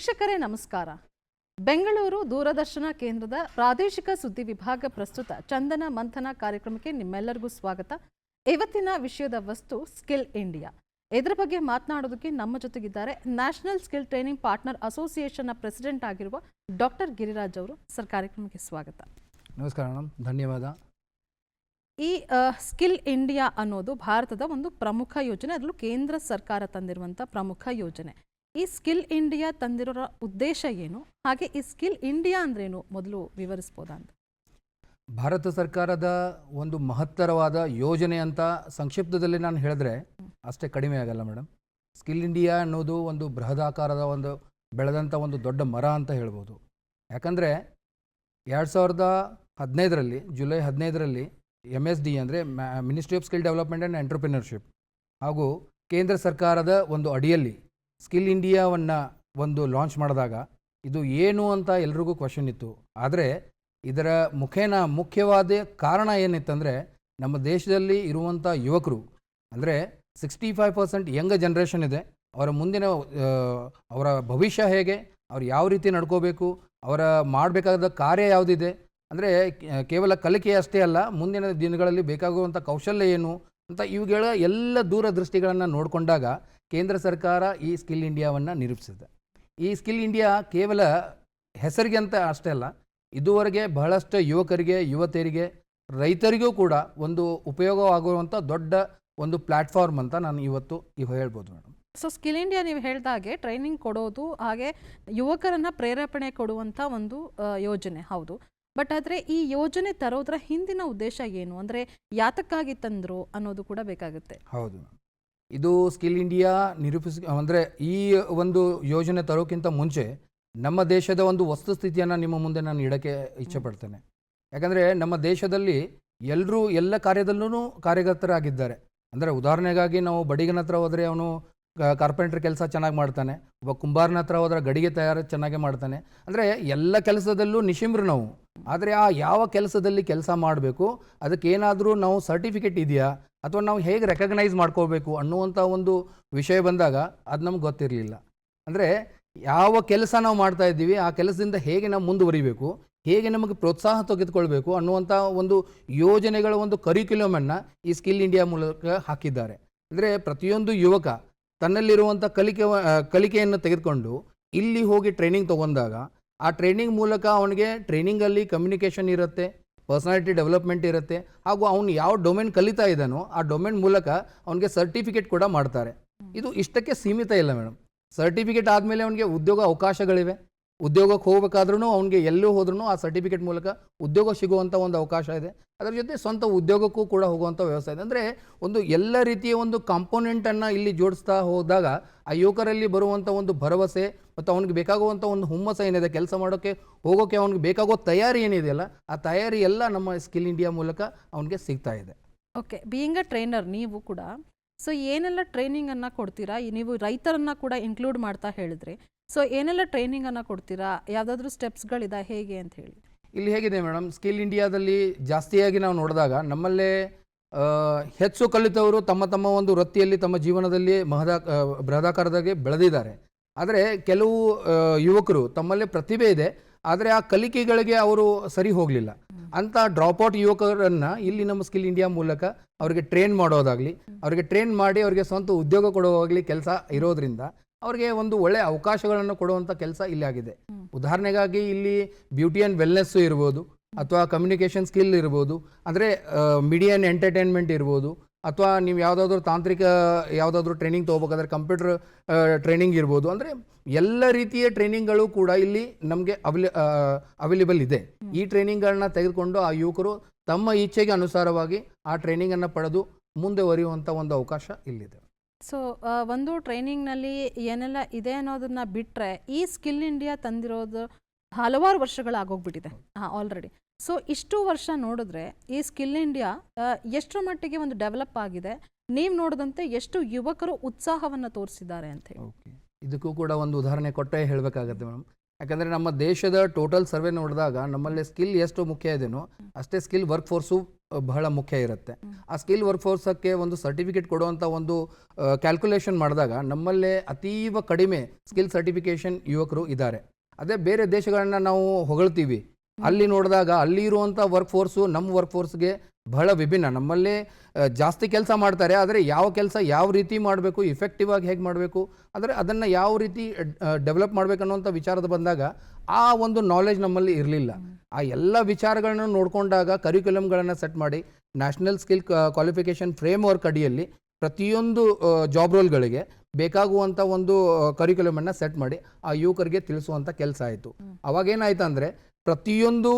ವೀಕ್ಷಕರೇ ನಮಸ್ಕಾರ. ಬೆಂಗಳೂರು ದೂರದರ್ಶನ ಕೇಂದ್ರದ ಪ್ರಾದೇಶಿಕ ಸುದ್ದಿ ವಿಭಾಗ ಪ್ರಸ್ತುತ ಚಂದನ ಮಂಥನ ಕಾರ್ಯಕ್ರಮಕ್ಕೆ ನಿಮ್ಮೆಲ್ಲರಿಗೂ ಸ್ವಾಗತ. ಇವತ್ತಿನ ವಿಷಯದ ವಸ್ತು ಸ್ಕಿಲ್ ಇಂಡಿಯಾ. ಇದರ ಬಗ್ಗೆ ಮಾತನಾಡೋದಕ್ಕೆ ನಮ್ಮ ಜೊತೆಗಿದ್ದಾರೆ ನ್ಯಾಷನಲ್ ಸ್ಕಿಲ್ ಟ್ರೈನಿಂಗ್ ಪಾರ್ಟ್ನರ್ ಅಸೋಸಿಯೇಷನ್ನ ಪ್ರೆಸಿಡೆಂಟ್ ಆಗಿರುವ ಡಾಕ್ಟರ್ ಗಿರಿರಾಜ್ ಅವರು. ಸರ್ ಕಾರ್ಯಕ್ರಮಕ್ಕೆ ಸ್ವಾಗತ. ನಮಸ್ಕಾರ ಮೇಡಮ್ ಧನ್ಯವಾದ. ಈ ಸ್ಕಿಲ್ ಇಂಡಿಯಾ ಅನ್ನೋದು ಭಾರತದ ಒಂದು ಪ್ರಮುಖ ಯೋಜನೆ. ಅದರಲ್ಲೂ ಕೇಂದ್ರ ಸರ್ಕಾರ ತಂದಿರುವಂಥ ಪ್ರಮುಖ ಯೋಜನೆ. ಈ ಸ್ಕಿಲ್ ಇಂಡಿಯಾ ತಂದಿರೋ ಉದ್ದೇಶ ಏನು? ಹಾಗೆ ಈ ಸ್ಕಿಲ್ ಇಂಡಿಯಾ ಅಂದ್ರೇನು? ಮೊದಲು ವಿವರಿಸ್ಬೋದಾ ಅಂತ? ಭಾರತ ಸರ್ಕಾರದ ಒಂದು ಮಹತ್ತರವಾದ ಯೋಜನೆ ಅಂತ ಸಂಕ್ಷಿಪ್ತದಲ್ಲಿ ನಾನು ಹೇಳಿದ್ರೆ ಅಷ್ಟೇ ಕಡಿಮೆ ಆಗಲ್ಲ ಮೇಡಮ್. ಸ್ಕಿಲ್ ಇಂಡಿಯಾ ಅನ್ನೋದು ಒಂದು ಬೃಹದಾಕಾರದ ಒಂದು ಬೆಳೆದಂಥ ಒಂದು ದೊಡ್ಡ ಮರ ಅಂತ ಹೇಳ್ಬೋದು. ಯಾಕಂದರೆ ಎರಡು ಸಾವಿರದ ಹದಿನೈದರಲ್ಲಿ, ಜುಲೈ ಹದಿನೈದರಲ್ಲಿ ಎಂ ಎಸ್ ಡಿ ಅಂದರೆ ministry of skill development and entrepreneurship ಹಾಗೂ ಕೇಂದ್ರ ಸರ್ಕಾರದ ಒಂದು ಅಡಿಯಲ್ಲಿ ಸ್ಕಿಲ್ ಇಂಡಿಯಾವನ್ನು ಒಂದು ಲಾಂಚ್ ಮಾಡಿದಾಗ ಇದು ಏನು ಅಂತ ಎಲ್ರಿಗೂ ಕ್ವಶನ್ ಇತ್ತು. ಆದರೆ ಇದರ ಮುಖೇನ ಮುಖ್ಯವಾದ ಕಾರಣ ಏನಿತ್ತಂದರೆ ನಮ್ಮ ದೇಶದಲ್ಲಿ ಇರುವಂಥ ಯುವಕರು, ಅಂದರೆ sixty five percent young generation ಇದೆ. ಅವರ ಮುಂದಿನ ಅವರ ಭವಿಷ್ಯ ಹೇಗೆ, ಅವ್ರು ಯಾವ ರೀತಿ ನಡ್ಕೋಬೇಕು, ಅವರ ಮಾಡಬೇಕಾದ ಕಾರ್ಯ ಯಾವುದಿದೆ, ಅಂದರೆ ಕೇವಲ ಕಲಿಕೆ ಅಷ್ಟೇ ಅಲ್ಲ, ಮುಂದಿನ ದಿನಗಳಲ್ಲಿ ಬೇಕಾಗುವಂಥ ಕೌಶಲ್ಯ ಏನು ಅಂತ ಇವುಗಳ ಎಲ್ಲ ದೂರದೃಷ್ಟಿಗಳನ್ನು ನೋಡಿಕೊಂಡಾಗ ಕೇಂದ್ರ ಸರ್ಕಾರ ಈ ಸ್ಕಿಲ್ ಇಂಡಿಯಾವನ್ನು ನಿರೂಪಿಸಿದೆ. ಈ ಸ್ಕಿಲ್ ಇಂಡಿಯಾ ಕೇವಲ ಹೆಸರಿಗೆ ಅಂತ ಅಷ್ಟೇ ಅಲ್ಲ, ಇದುವರೆಗೆ ಬಹಳಷ್ಟು ಯುವಕರಿಗೆ, ಯುವತಿಯರಿಗೆ, ರೈತರಿಗೂ ಕೂಡ ಒಂದು ಉಪಯೋಗವಾಗುವಂಥ ದೊಡ್ಡ ಒಂದು ಪ್ಲ್ಯಾಟ್ಫಾರ್ಮ್ ಅಂತ ನಾನು ಇವತ್ತು ಇವ ಹೇಳ್ಬೋದು ಮೇಡಮ್. ಸೊ ಸ್ಕಿಲ್ ಇಂಡಿಯಾ ನೀವು ಹೇಳ್ದಾಗೆ ಟ್ರೈನಿಂಗ್ ಕೊಡೋದು ಹಾಗೆ ಯುವಕರನ್ನು ಪ್ರೇರೇಪಣೆ ಕೊಡುವಂಥ ಒಂದು ಯೋಜನೆ. ಹೌದು. ಬಟ್ ಆದರೆ ಈ ಯೋಜನೆ ತರೋದ್ರ ಹಿಂದಿನ ಉದ್ದೇಶ ಏನು? ಅಂದರೆ ಯಾತಕ್ಕಾಗಿ ತಂದರು ಅನ್ನೋದು ಕೂಡ ಬೇಕಾಗುತ್ತೆ. ಹೌದು ಇದು ಸ್ಕಿಲ್ ಇಂಡಿಯಾ ನಿರೂಪಿಸಿ, ಅಂದರೆ ಈ ಒಂದು ಯೋಜನೆ ತರೋಕ್ಕಿಂತ ಮುಂಚೆ ನಮ್ಮ ದೇಶದ ಒಂದು ವಸ್ತುಸ್ಥಿತಿಯನ್ನು ನಿಮ್ಮ ಮುಂದೆ ನಾನು ಇಡೋಕ್ಕೆ ಇಚ್ಛೆಪಡ್ತೇನೆ. ಯಾಕಂದರೆ ನಮ್ಮ ದೇಶದಲ್ಲಿ ಎಲ್ಲರೂ ಎಲ್ಲ ಕಾರ್ಯದಲ್ಲೂ ಕಾರ್ಯಕರ್ತರಾಗಿದ್ದಾರೆ ಅಂದರೆ ಉದಾಹರಣೆಗಾಗಿ ನಾವು ಬಡಿಗನ ಹತ್ರ ಹೋದರೆ ಅವನು ಕಾರ್ಪೆಂಟ್ರ್ ಕೆಲಸ ಚೆನ್ನಾಗಿ ಮಾಡ್ತಾನೆ. ಒಬ್ಬ ಕುಂಬಾರನ ಹತ್ರ ಹೋದ್ರೆ ಗಡಿಗೆ ತಯಾರು ಚೆನ್ನಾಗಿ ಮಾಡ್ತಾನೆ. ಅಂದರೆ ಎಲ್ಲ ಕೆಲಸದಲ್ಲೂ ನಿಶಿಮ್ರು ನಾವು. ಆದರೆ ಆ ಯಾವ ಕೆಲಸದಲ್ಲಿ ಕೆಲಸ ಮಾಡಬೇಕು, ಅದಕ್ಕೇನಾದರೂ ನಾವು ಸರ್ಟಿಫಿಕೇಟ್ ಇದೆಯಾ, ಅಥವಾ ನಾವು ಹೇಗೆ ರೆಕಗ್ನೈಸ್ ಮಾಡ್ಕೋಬೇಕು ಅನ್ನುವಂಥ ಒಂದು ವಿಷಯ ಬಂದಾಗ ಅದು ನಮ್ಗೆ ಗೊತ್ತಿರಲಿಲ್ಲ. ಅಂದರೆ ಯಾವ ಕೆಲಸ ನಾವು ಮಾಡ್ತಾ ಇದ್ದೀವಿ, ಆ ಕೆಲಸದಿಂದ ಹೇಗೆ ನಾವು ಮುಂದುವರಿಬೇಕು, ಹೇಗೆ ನಮಗೆ ಪ್ರೋತ್ಸಾಹ ತೆಗೆದುಕೊಳ್ಬೇಕು ಅನ್ನುವಂಥ ಒಂದು ಯೋಜನೆಗಳ ಒಂದು ಕರಿಕ್ಯುಲಮನ್ನು ಈ ಸ್ಕಿಲ್ ಇಂಡಿಯಾ ಮೂಲಕ ಹಾಕಿದ್ದಾರೆ. ಅಂದರೆ ಪ್ರತಿಯೊಂದು ಯುವಕ ತನ್ನಲ್ಲಿರುವಂಥ ಕಲಿಕೆ ಕಲಿಕೆಯನ್ನು ತೆಗೆದುಕೊಂಡು ಇಲ್ಲಿ ಹೋಗಿ ಟ್ರೈನಿಂಗ್ ತೊಗೊಂಡಾಗ ಆ ಟ್ರೈನಿಂಗ್ ಮೂಲಕ ಅವನಿಗೆ ಟ್ರೈನಿಂಗಲ್ಲಿ ಕಮ್ಯುನಿಕೇಷನ್ ಇರುತ್ತೆ ಪರ್ಸನಾಲಿಟಿ ಡೆವಲಪ್ಮೆಂಟ್ ಇರುತ್ತೆ ಹಾಗೂ ಅವನು ಯಾವ ಡೊಮೇನ್ ಕಲಿತಾ ಇದ್ದಾನೋ ಆ ಡೊಮೇನ್ ಮೂಲಕ ಅವನಿಗೆ ಸರ್ಟಿಫಿಕೇಟ್ ಕೂಡ ಮಾಡ್ತಾರೆ. ಇದು ಇಷ್ಟಕ್ಕೆ ಸೀಮಿತ ಇಲ್ಲ ಮೇಡಮ್ ಸರ್ಟಿಫಿಕೇಟ್ ಆದಮೇಲೆ ಅವನಿಗೆ ಉದ್ಯೋಗ ಅವಕಾಶಗಳಿವೆ. ಉದ್ಯೋಗಕ್ಕೆ ಹೋಗಬೇಕಾದ್ರೂ ಅವನಿಗೆ ಎಲ್ಲೂ ಹೋದ್ರೂ ಆ ಸರ್ಟಿಫಿಕೇಟ್ ಮೂಲಕ ಉದ್ಯೋಗ ಸಿಗುವಂಥ ಒಂದು ಅವಕಾಶ ಇದೆ. ಅದರ ಜೊತೆ ಸ್ವಂತ ಉದ್ಯೋಗಕ್ಕೂ ಕೂಡ ಹೋಗುವಂಥ ವ್ಯವಸ್ಥೆ ಇದೆ. ಅಂದರೆ ಒಂದು ಎಲ್ಲ ರೀತಿಯ ಒಂದು ಕಾಂಪೋನೆಂಟನ್ನು ಇಲ್ಲಿ ಜೋಡಿಸ್ತಾ ಹೋದಾಗ ಆ ಯುವಕರಲ್ಲಿ ಬರುವಂಥ ಒಂದು ಭರವಸೆ ಮತ್ತು ಅವನಿಗೆ ಬೇಕಾಗುವಂಥ ಒಂದು ಹುಮ್ಮಸ ಏನಿದೆ, ಕೆಲಸ ಮಾಡೋಕ್ಕೆ, ಹೋಗೋಕ್ಕೆ ಅವನಿಗೆ ಬೇಕಾಗೋ ತಯಾರಿ ಏನಿದೆಯಲ್ಲ, ಆ ತಯಾರಿ ಎಲ್ಲ ನಮ್ಮ ಸ್ಕಿಲ್ ಇಂಡಿಯಾ ಮೂಲಕ ಅವನಿಗೆ ಸಿಗ್ತಾ ಇದೆ. ಓಕೆ ಬೀಯಿಂಗ್ ಅ ಟ್ರೈನರ್ ನೀವು ಕೂಡ ಸೊ ಏನೆಲ್ಲ ಟ್ರೈನಿಂಗನ್ನು ಕೊಡ್ತೀರಾ? ನೀವು ರೈತರನ್ನು ಕೂಡ ಇನ್ಕ್ಲೂಡ್ ಮಾಡ್ತಾ ಹೇಳಿದ್ರಿ. ಸೊ ಏನೆಲ್ಲ ಟ್ರೈನಿಂಗನ್ನು ಕೊಡ್ತೀರಾ? ಯಾವುದಾದ್ರೂ ಸ್ಟೆಪ್ಸ್ಗಳಿದೆ ಹೇಗೆ ಅಂತ ಹೇಳಿ. ಇಲ್ಲಿ ಹೇಗಿದೆ ಮೇಡಮ್ ಸ್ಕಿಲ್ ಇಂಡಿಯಾದಲ್ಲಿ ಜಾಸ್ತಿಯಾಗಿ ನಾವು ನೋಡಿದಾಗ ನಮ್ಮಲ್ಲೇ ಹೆಚ್ಚು ಕಲಿತವರು ತಮ್ಮ ತಮ್ಮ ಒಂದು ವೃತ್ತಿಯಲ್ಲಿ ತಮ್ಮ ಜೀವನದಲ್ಲಿ ಮಹದ ಬೃಹದಾಕಾರದಾಗೆ ಬೆಳೆದಿದ್ದಾರೆ. ಆದರೆ ಕೆಲವು ಯುವಕರು ತಮ್ಮಲ್ಲೇ ಪ್ರತಿಭೆ ಇದೆ ಆದರೆ ಆ ಕಲಿಕೆಗಳಿಗೆ ಅವರು ಸರಿ ಹೋಗಲಿಲ್ಲ. ಅಂತ ಡ್ರಾಪ್ಔಟ್ ಯುವಕರನ್ನು ಇಲ್ಲಿ ನಮ್ಮ ಸ್ಕಿಲ್ ಇಂಡಿಯಾ ಮೂಲಕ ಅವರಿಗೆ ಟ್ರೈನ್ ಮಾಡೋದಾಗಲಿ ಅವರಿಗೆ ಟ್ರೈನ್ ಮಾಡಿ ಅವರಿಗೆ ಸ್ವಂತ ಉದ್ಯೋಗ ಕೊಡೋವಾಗಲಿ ಕೆಲಸ ಇರೋದ್ರಿಂದ ಅವರಿಗೆ ಒಂದು ಒಳ್ಳೆಯ ಅವಕಾಶಗಳನ್ನು ಕೊಡುವಂಥ ಕೆಲಸ ಇಲ್ಲಿ ಆಗಿದೆ. ಉದಾಹರಣೆಗಾಗಿ ಇಲ್ಲಿ ಬ್ಯೂಟಿ ಆ್ಯಂಡ್ ವೆಲ್ನೆಸ್ಸು ಇರ್ಬೋದು ಅಥವಾ ಕಮ್ಯುನಿಕೇಷನ್ ಸ್ಕಿಲ್ ಇರ್ಬೋದು ಅಂದರೆ ಮೀಡಿಯಾ ಆ್ಯಂಡ್ ಎಂಟರ್ಟೈನ್ಮೆಂಟ್ ಇರ್ಬೋದು ಅಥವಾ ನೀವು ಯಾವುದಾದ್ರೂ ತಾಂತ್ರಿಕ ಯಾವುದಾದ್ರೂ ಟ್ರೈನಿಂಗ್ ತೊಗೋಬೇಕಾದ್ರೆ ಕಂಪ್ಯೂಟರ್ ಟ್ರೈನಿಂಗ್ ಇರ್ಬೋದು ಅಂದರೆ ಎಲ್ಲ ರೀತಿಯ ಟ್ರೈನಿಂಗ್ಗಳು ಕೂಡ ಇಲ್ಲಿ ನಮಗೆ ಅವೈಲ ಅವೈಲೇಬಲ್ ಇದೆ. ಈ ಟ್ರೈನಿಂಗ್ಗಳನ್ನ ತೆಗೆದುಕೊಂಡು ಆ ಯುವಕರು ತಮ್ಮ ಇಚ್ಛೆಗೆ ಅನುಸಾರವಾಗಿ ಆ ಟ್ರೈನಿಂಗನ್ನು ಪಡೆದು ಮುಂದೆ ಒರೆಯುವಂಥ ಒಂದು ಅವಕಾಶ ಇಲ್ಲಿದೆ. ಸೊ ಒಂದು ಟ್ರೈನಿಂಗ್ನಲ್ಲಿ ಏನೆಲ್ಲ ಇದೆ ಅನ್ನೋದನ್ನ ಬಿಟ್ಟರೆ ಈ ಸ್ಕಿಲ್ ಇಂಡಿಯಾ ತಂದಿರೋದು ಹಲವಾರು ವರ್ಷಗಳಾಗೋಗ್ಬಿಟ್ಟಿದೆ ಹಾಂ ಆಲ್ರೆಡಿ ಸೊ ಇಷ್ಟು ವರ್ಷ ನೋಡಿದ್ರೆ ಈ ಸ್ಕಿಲ್ ಇಂಡಿಯಾ ಎಷ್ಟರ ಮಟ್ಟಿಗೆ ಒಂದು ಡೆವಲಪ್ ಆಗಿದೆ, ನೀವು ನೋಡಿದಂತೆ ಎಷ್ಟು ಯುವಕರು ಉತ್ಸಾಹವನ್ನು ತೋರಿಸಿದ್ದಾರೆ ಅಂತ ಹೇಳಿ. ಇದಕ್ಕೂ ಕೂಡ ಒಂದು ಉದಾಹರಣೆ ಕೊಟ್ಟೇ ಹೇಳಬೇಕಾಗತ್ತೆ ಮೇಡಮ್. ಯಾಕಂದರೆ ನಮ್ಮ ದೇಶದ ಟೋಟಲ್ ಸರ್ವೆ ನೋಡಿದಾಗ ನಮ್ಮಲ್ಲಿ ಸ್ಕಿಲ್ ಎಷ್ಟು ಮುಖ್ಯ ಇದೆಯೋ ಅಷ್ಟೇ ಸ್ಕಿಲ್ ವರ್ಕ್ ಫೋರ್ಸು ಬಹಳ ಮುಖ್ಯ ಇರುತ್ತೆ. ಆ ಸ್ಕಿಲ್ ವರ್ಕ್ ಫೋರ್ಸಕ್ಕೆ ಒಂದು ಸರ್ಟಿಫಿಕೇಟ್ ಕೊಡುವಂಥ ಒಂದು ಕ್ಯಾಲ್ಕುಲೇಷನ್ ಮಾಡಿದಾಗ ನಮ್ಮಲ್ಲೇ ಅತೀವ ಕಡಿಮೆ ಸ್ಕಿಲ್ ಸರ್ಟಿಫಿಕೇಷನ್ ಯುವಕರು ಇದ್ದಾರೆ. ಅದೇ ಬೇರೆ ದೇಶಗಳನ್ನ ನಾವು ಹೊಗಳ್ತೀವಿ. ಅಲ್ಲಿ ನೋಡಿದಾಗ ಅಲ್ಲಿ ಇರುವಂಥ ವರ್ಕ್ ಫೋರ್ಸು ನಮ್ಮ ವರ್ಕ್ ಫೋರ್ಸ್ಗೆ ಬಹಳ ವಿಭಿನ್ನ. ನಮ್ಮಲ್ಲಿ ಜಾಸ್ತಿ ಕೆಲಸ ಮಾಡ್ತಾರೆ ಆದರೆ ಯಾವ ಕೆಲಸ ಯಾವ ರೀತಿ ಮಾಡಬೇಕು ಇಫೆಕ್ಟಿವ್ ಆಗಿ ಹೇಗೆ ಮಾಡಬೇಕು ಅಂದರೆ ಅದನ್ನು ಯಾವ ರೀತಿ ಡೆವಲಪ್ ಮಾಡಬೇಕು ಅನ್ನೋಂಥ ವಿಚಾರದ ಬಂದಾಗ ಆ ಒಂದು ನಾಲೆಜ್ ನಮ್ಮಲ್ಲಿ ಇರಲಿಲ್ಲ. ಆ ಎಲ್ಲ ವಿಚಾರಗಳನ್ನು ನೋಡಿಕೊಂಡಾಗ ಕರಿಕ್ಯುಲಮ್ಗಳನ್ನು ಸೆಟ್ ಮಾಡಿ national skill qualification framework ಅಡಿಯಲ್ಲಿ ಪ್ರತಿಯೊಂದು ಜಾಬ್ ರೋಲ್ಗಳಿಗೆ ಬೇಕಾಗುವಂಥ ಒಂದು ಕರಿಕ್ಯುಲಮನ್ನು ಸೆಟ್ ಮಾಡಿ ಆ ಯುವಕರಿಗೆ ತಿಳಿಸುವಂಥ ಕೆಲಸ ಆಯಿತು. ಅವಾಗೇನಾಯ್ತು ಅಂದರೆ ಪ್ರತಿಯೊಂದು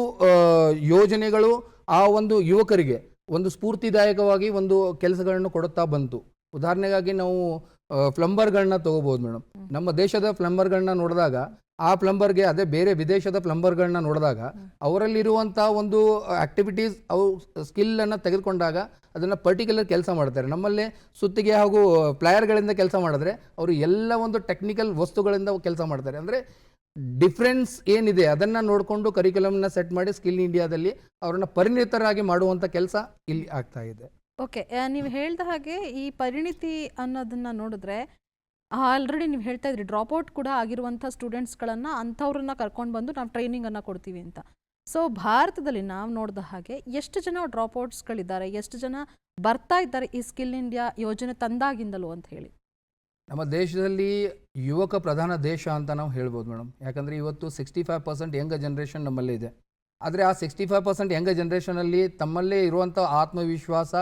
ಯೋಜನೆಗಳು ಆ ಒಂದು ಯುವಕರಿಗೆ ಒಂದು ಸ್ಫೂರ್ತಿದಾಯಕವಾಗಿ ಒಂದು ಕೆಲಸಗಳನ್ನು ಕೊಡುತ್ತಾ ಬಂತು. ಉದಾಹರಣೆಗಾಗಿ ನಾವು ಪ್ಲಂಬರ್ಗಳನ್ನ ತಗೋಬಹುದು ಮೇಡಮ್ ನಮ್ಮ ದೇಶದ ಪ್ಲಂಬರ್ಗಳನ್ನ ನೋಡಿದಾಗ ಆ ಪ್ಲಂಬರ್ಗೆ ಅದೇ ಬೇರೆ ವಿದೇಶದ ಪ್ಲಂಬರ್ಗಳನ್ನ ನೋಡಿದಾಗ ಅವರಲ್ಲಿರುವಂತಹ ಒಂದು ಆಕ್ಟಿವಿಟೀಸ್ ಅವು ಸ್ಕಿಲ್ಲನ್ನು ತೆಗೆದುಕೊಂಡಾಗ ಅದನ್ನು ಪರ್ಟಿಕ್ಯುಲರ್ ಕೆಲಸ ಮಾಡ್ತಾರೆ. ನಮ್ಮಲ್ಲೇ ಸುತ್ತಿಗೆ ಹಾಗೂ ಪ್ಲಾಯರ್ಗಳಿಂದ ಕೆಲಸ ಮಾಡಿದ್ರೆ ಅವರು ಎಲ್ಲ ಒಂದು ಟೆಕ್ನಿಕಲ್ ವಸ್ತುಗಳಿಂದ ಕೆಲಸ ಮಾಡ್ತಾರೆ. ಅಂದರೆ ಡಿಫ್ರೆನ್ಸ್ ಏನಿದೆ ಅದನ್ನು ನೋಡಿಕೊಂಡು ಕರಿಕ್ಯುಲಮ್ನ ಸೆಟ್ ಮಾಡಿ ಸ್ಕಿಲ್ ಇಂಡಿಯಾದಲ್ಲಿ ಅವರನ್ನು ಪರಿಣಿತರಾಗಿ ಮಾಡುವಂಥ ಕೆಲಸ ಇಲ್ಲಿ ಆಗ್ತಾ ಇದೆ. ಓಕೆ ನೀವು ಹೇಳಿದ ಹಾಗೆ ಈ ಪರಿಣಿತಿ ಅನ್ನೋದನ್ನ ನೋಡಿದ್ರೆ ಆಲ್ರೆಡಿ ನೀವು ಹೇಳ್ತಾ ಇದ್ರಿ ಡ್ರಾಪ್ಔಟ್ ಕೂಡ ಆಗಿರುವಂಥ ಸ್ಟೂಡೆಂಟ್ಸ್ಗಳನ್ನು ಅಂಥವ್ರನ್ನ ಕರ್ಕೊಂಡು ಬಂದು ನಾವು ಟ್ರೈನಿಂಗನ್ನು ಕೊಡ್ತೀವಿ ಅಂತ. ಸೊ ಭಾರತದಲ್ಲಿ ನಾವು ನೋಡಿದ ಹಾಗೆ ಎಷ್ಟು ಜನ ಡ್ರಾಪ್ಔಟ್ಸ್ಗಳಿದ್ದಾರೆ ಎಷ್ಟು ಜನ ಬರ್ತಾ ಇದ್ದಾರೆ ಈ ಸ್ಕಿಲ್ ಇಂಡಿಯಾ ಯೋಜನೆ ತಂದಾಗಿಂದಲೂ ಅಂತ ಹೇಳಿ. ನಮ್ಮ ದೇಶದಲ್ಲಿ ಯುವಕ ಪ್ರಧಾನ ದೇಶ ಅಂತ ನಾವು ಹೇಳ್ಬೋದು ಮೇಡಮ್. ಯಾಕಂದರೆ ಇವತ್ತು sixty five percent young generation ನಮ್ಮಲ್ಲೇ ಇದೆ. ಆದರೆ ಆ ಸಿಕ್ಸ್ಟಿ ಫೈವ್ ಪರ್ಸೆಂಟ್ ಯಂಗ ಜನ್ರೇಷನಲ್ಲಿ ತಮ್ಮಲ್ಲೇ ಇರುವಂಥ ಆತ್ಮವಿಶ್ವಾಸ,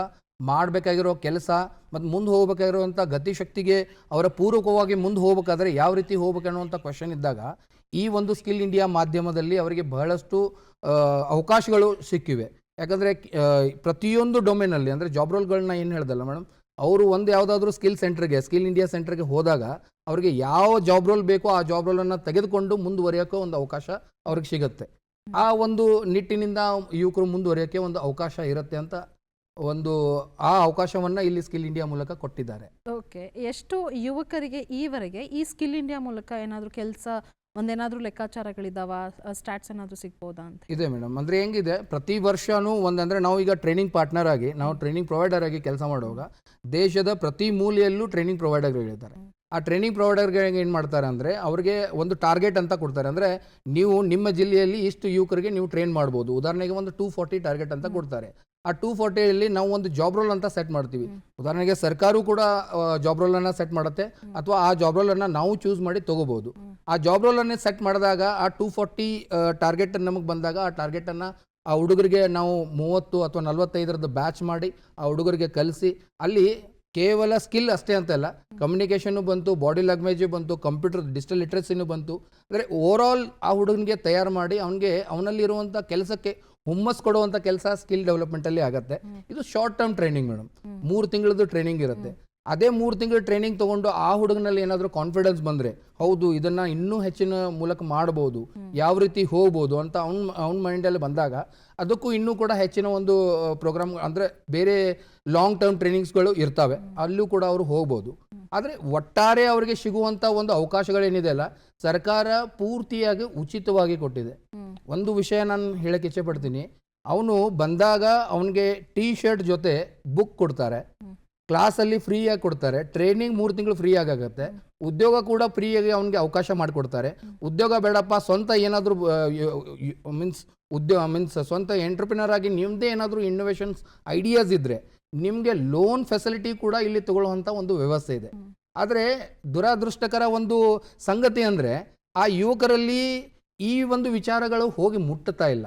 ಮಾಡಬೇಕಾಗಿರೋ ಕೆಲಸ ಮತ್ತು ಮುಂದೆ ಹೋಗಬೇಕಾಗಿರುವಂಥ ಗತಿಶಕ್ತಿಗೆ ಅವರ ಪೂರ್ವಕವಾಗಿ ಮುಂದೆ ಹೋಗ್ಬೇಕಾದ್ರೆ ಯಾವ ರೀತಿ ಹೋಗ್ಬೇಕು ಅನ್ನುವಂಥ ಕ್ವಶನ್ ಇದ್ದಾಗ ಈ ಒಂದು ಸ್ಕಿಲ್ ಇಂಡಿಯಾ ಮಾಧ್ಯಮದಲ್ಲಿ ಅವರಿಗೆ ಬಹಳಷ್ಟು ಅವಕಾಶಗಳು ಸಿಕ್ಕಿವೆ. ಯಾಕಂದರೆ ಪ್ರತಿಯೊಂದು ಡೊಮೇನಲ್ಲಿ ಅಂದರೆ ಜಾಬ್ ರೋಲ್ಗಳನ್ನ ಏನು ಹೇಳ್ದಲ್ಲ ಮೇಡಮ್ ಅವರು ಒಂದು ಯಾವುದಾದ್ರೂ ಸ್ಕಿಲ್ ಸೆಂಟರ್ಗೆ ಸ್ಕಿಲ್ ಇಂಡಿಯಾ ಸೆಂಟರ್ಗೆ ಹೋದಾಗ ಅವರಿಗೆ ಯಾವ ಜಾಬ್ ರೋಲ್ ಬೇಕೋ ಆ ಜಾಬ್ ರೋಲನ್ನು ತೆಗೆದುಕೊಂಡು ಮುಂದುವರಿಯೋಕೆ ಒಂದು ಅವಕಾಶ ಅವ್ರಿಗೆ ಸಿಗುತ್ತೆ. ಆ ಒಂದು ನಿಟ್ಟಿನಿಂದ ಯುವಕರು ಮುಂದುವರಿಯೋಕ್ಕೆ ಒಂದು ಅವಕಾಶ ಇರುತ್ತೆ ಅಂತ ಒಂದು, ಆ ಅವಕಾಶವನ್ನು ಇಲ್ಲಿ ಸ್ಕಿಲ್ ಇಂಡಿಯಾ ಮೂಲಕ ಕೊಟ್ಟಿದ್ದಾರೆ. ಓಕೆ ಎಷ್ಟು ಯುವಕರಿಗೆ ಈವರೆಗೆ ಈ ಸ್ಕಿಲ್ ಇಂಡಿಯಾ ಮೂಲಕ ಏನಾದರೂ ಕೆಲಸ ಒಂದೇನಾದರೂ ಲೆಕ್ಕಾಚಾರಗಳಿದಾವ? ಸ್ಟಾಟ್ಸ್ ಏನಾದರೂ ಸಿಗ್ಬೋದಾ ಅಂತ? ಇದೆ ಮೇಡಮ್. ಅಂದರೆ ಹೆಂಗಿದೆ? ಪ್ರತಿ ವರ್ಷವೂ ಒಂದಂದರೆ ನಾವು ಈಗ ಟ್ರೈನಿಂಗ್ ಪಾರ್ಟ್ನರ್ ಆಗಿ ನಾವು ಟ್ರೈನಿಂಗ್ ಪ್ರೊವೈಡರ್ ಆಗಿ ಕೆಲಸ ಮಾಡುವಾಗ ದೇಶದ ಪ್ರತಿ ಮೂಲೆಯಲ್ಲೂ ಟ್ರೈನಿಂಗ್ ಪ್ರೊವೈಡರ್ಗಳಿರ್ತಾರೆ ಆ ಟ್ರೈನಿಂಗ್ ಪ್ರೊವೈಡರ್ಗಳಿಗೆ ಏನು ಮಾಡ್ತಾರೆ ಅಂದರೆ ಅವ್ರಿಗೆ ಒಂದು ಟಾರ್ಗೆಟ್ ಅಂತ ಕೊಡ್ತಾರೆ. ಅಂದರೆ ನೀವು ನಿಮ್ಮ ಜಿಲ್ಲೆಯಲ್ಲಿ ಇಷ್ಟು ಯುವಕರಿಗೆ ನೀವು ಟ್ರೈನ್ ಮಾಡ್ಬೋದು. ಉದಾಹರಣೆಗೆ ಒಂದು ಟೂ ಫಾರ್ಟಿ ಟಾರ್ಗೆಟ್ ಅಂತ ಕೊಡ್ತಾರೆ. ಆ ಟೂ ಫಾರ್ಟಿಯಲ್ಲಿ ನಾವು ಒಂದು ಜಾಬ್ ರೋಲ್ ಅಂತ ಸೆಟ್ ಮಾಡ್ತೀವಿ. ಉದಾಹರಣೆಗೆ ಸರ್ಕಾರವು ಕೂಡ ಜಾಬ್ ರೋಲ್ ಅನ್ನ ಸೆಟ್ ಮಾಡುತ್ತೆ. ಅಥವಾ ಆ ಜಾಬ್ ರೋಲ್ ಅನ್ನ ನಾವು ಚೂಸ್ ಮಾಡಿ ತಗೋಬಹುದು ಆ ಜಾಬ್ ರೋಲ್ ಅನ್ನ ಸೆಟ್ ಮಾಡಿದಾಗ ಆ ಟೂ ಫೋರ್ಟಿ ಟಾರ್ಗೆಟ್ ನಮಗೆ ಬಂದಾಗ ಆ ಟಾರ್ಗೆಟ್ ಅನ್ನ ಆ ಹುಡುಗರಿಗೆ ನಾವು ಮೂವತ್ತು ಅಥವಾ ನಲವತ್ತೈದರದ್ದು ಬ್ಯಾಚ್ ಮಾಡಿ ಆ ಹುಡುಗರಿಗೆ ಕಲಿಸಿ, ಅಲ್ಲಿ ಕೇವಲ ಸ್ಕಿಲ್ ಅಷ್ಟೇ ಅಂತಲ್ಲ ಕಮ್ಯುನಿಕೇಷನ್ನು ಬಂತು ಬಾಡಿ ಲ್ಯಾಂಗ್ವೇಜು ಬಂತು ಕಂಪ್ಯೂಟರ್ ಡಿಜಿಟಲ್ ಲಿಟ್ರಸಿನೂ ಬಂತು. ಅಂದರೆ ಓವರಾಲ್ ಆ ಹುಡುಗನಿಗೆ ತಯಾರು ಮಾಡಿ, ಅವನಿಗೆ ಅವನಲ್ಲಿರುವಂಥ ಕೆಲಸಕ್ಕೆ ಹುಮ್ಮಸ್ ಕೊಡುವಂಥ ಕೆಲಸ ಸ್ಕಿಲ್ ಡೆವಲಪ್ಮೆಂಟಲ್ಲಿ ಆಗುತ್ತೆ. ಇದು ಶಾರ್ಟ್ ಟರ್ಮ್ ಟ್ರೈನಿಂಗ್ ಮೇಡಮ್ ಮೂರು ತಿಂಗಳದ್ದು ಟ್ರೈನಿಂಗ್ ಇರುತ್ತೆ. ಅದೇ ಮೂರು ತಿಂಗಳು ಟ್ರೈನಿಂಗ್ ತಗೊಂಡು ಆ ಹುಡುಗನಲ್ಲಿ ಏನಾದರೂ ಕಾನ್ಫಿಡೆನ್ಸ್ ಬಂದರೆ ಹೌದು ಇದನ್ನು ಇನ್ನೂ ಹೆಚ್ಚಿನ ಮೂಲಕ ಮಾಡ್ಬೋದು ಯಾವ ರೀತಿ ಹೋಗ್ಬೋದು ಅಂತ ಅವ್ನ ಅವ್ನ ಮೈಂಡಲ್ಲಿ ಬಂದಾಗ ಅದಕ್ಕೂ ಇನ್ನೂ ಕೂಡ ಹೆಚ್ಚಿನ ಒಂದು ಪ್ರೋಗ್ರಾಮ್ ಅಂದರೆ ಬೇರೆ ಲಾಂಗ್ ಟರ್ಮ್ ಟ್ರೈನಿಂಗ್ಸ್ಗಳು ಇರ್ತವೆ. ಅಲ್ಲೂ ಕೂಡ ಅವರು ಹೋಗ್ಬೋದು. ಆದರೆ ಒಟ್ಟಾರೆ ಅವರಿಗೆ ಸಿಗುವಂಥ ಒಂದು ಅವಕಾಶಗಳೇನಿದೆ ಅಲ್ಲ ಸರ್ಕಾರ ಪೂರ್ತಿಯಾಗಿ ಉಚಿತವಾಗಿ ಕೊಟ್ಟಿದೆ. ಒಂದು ವಿಷಯ ನಾನು ಹೇಳಕ್ಕೆ ಇಚ್ಛೆ ಪಡ್ತೀನಿ ಅವನು ಬಂದಾಗ ಅವನಿಗೆ ಟೀ ಶರ್ಟ್ ಜೊತೆ ಬುಕ್ ಕೊಡ್ತಾರೆ. ಕ್ಲಾಸಲ್ಲಿ ಫ್ರೀಯಾಗಿ ಕೊಡ್ತಾರೆ. ಟ್ರೈನಿಂಗ್ ಮೂರು ತಿಂಗಳು ಫ್ರೀ ಆಗುತ್ತೆ ಉದ್ಯೋಗ ಕೂಡ ಫ್ರೀಯಾಗಿ ಅವನಿಗೆ ಅವಕಾಶ ಮಾಡಿಕೊಡ್ತಾರೆ. ಉದ್ಯೋಗ ಬೇಡಪ್ಪ, ಸ್ವಂತ ಏನಾದರೂ ಮೀನ್ಸ್ ಉದ್ಯೋಗ ಮೀನ್ಸ್ ಸ್ವಂತ ಎಂಟ್ರಪ್ರಿನರ್ ಆಗಿ ನಿಮ್ಮದೇ ಏನಾದರೂ ಇನ್ನೋವೇಷನ್ಸ್ ಐಡಿಯಾಸ್ ಇದ್ದರೆ ನಿಮಗೆ ಲೋನ್ ಫೆಸಿಲಿಟಿ ಕೂಡ ಇಲ್ಲಿ ತಗೊಳ್ಳುವಂಥ ಒಂದು ವ್ಯವಸ್ಥೆ ಇದೆ. ಆದರೆ ದುರಾದೃಷ್ಟಕರ ಒಂದು ಸಂಗತಿ ಅಂದರೆ ಆ ಯುವಕರಲ್ಲಿ ಈ ಒಂದು ವಿಚಾರಗಳು ಹೋಗಿ ಮುಟ್ಟುತ್ತಾ ಇಲ್ಲ.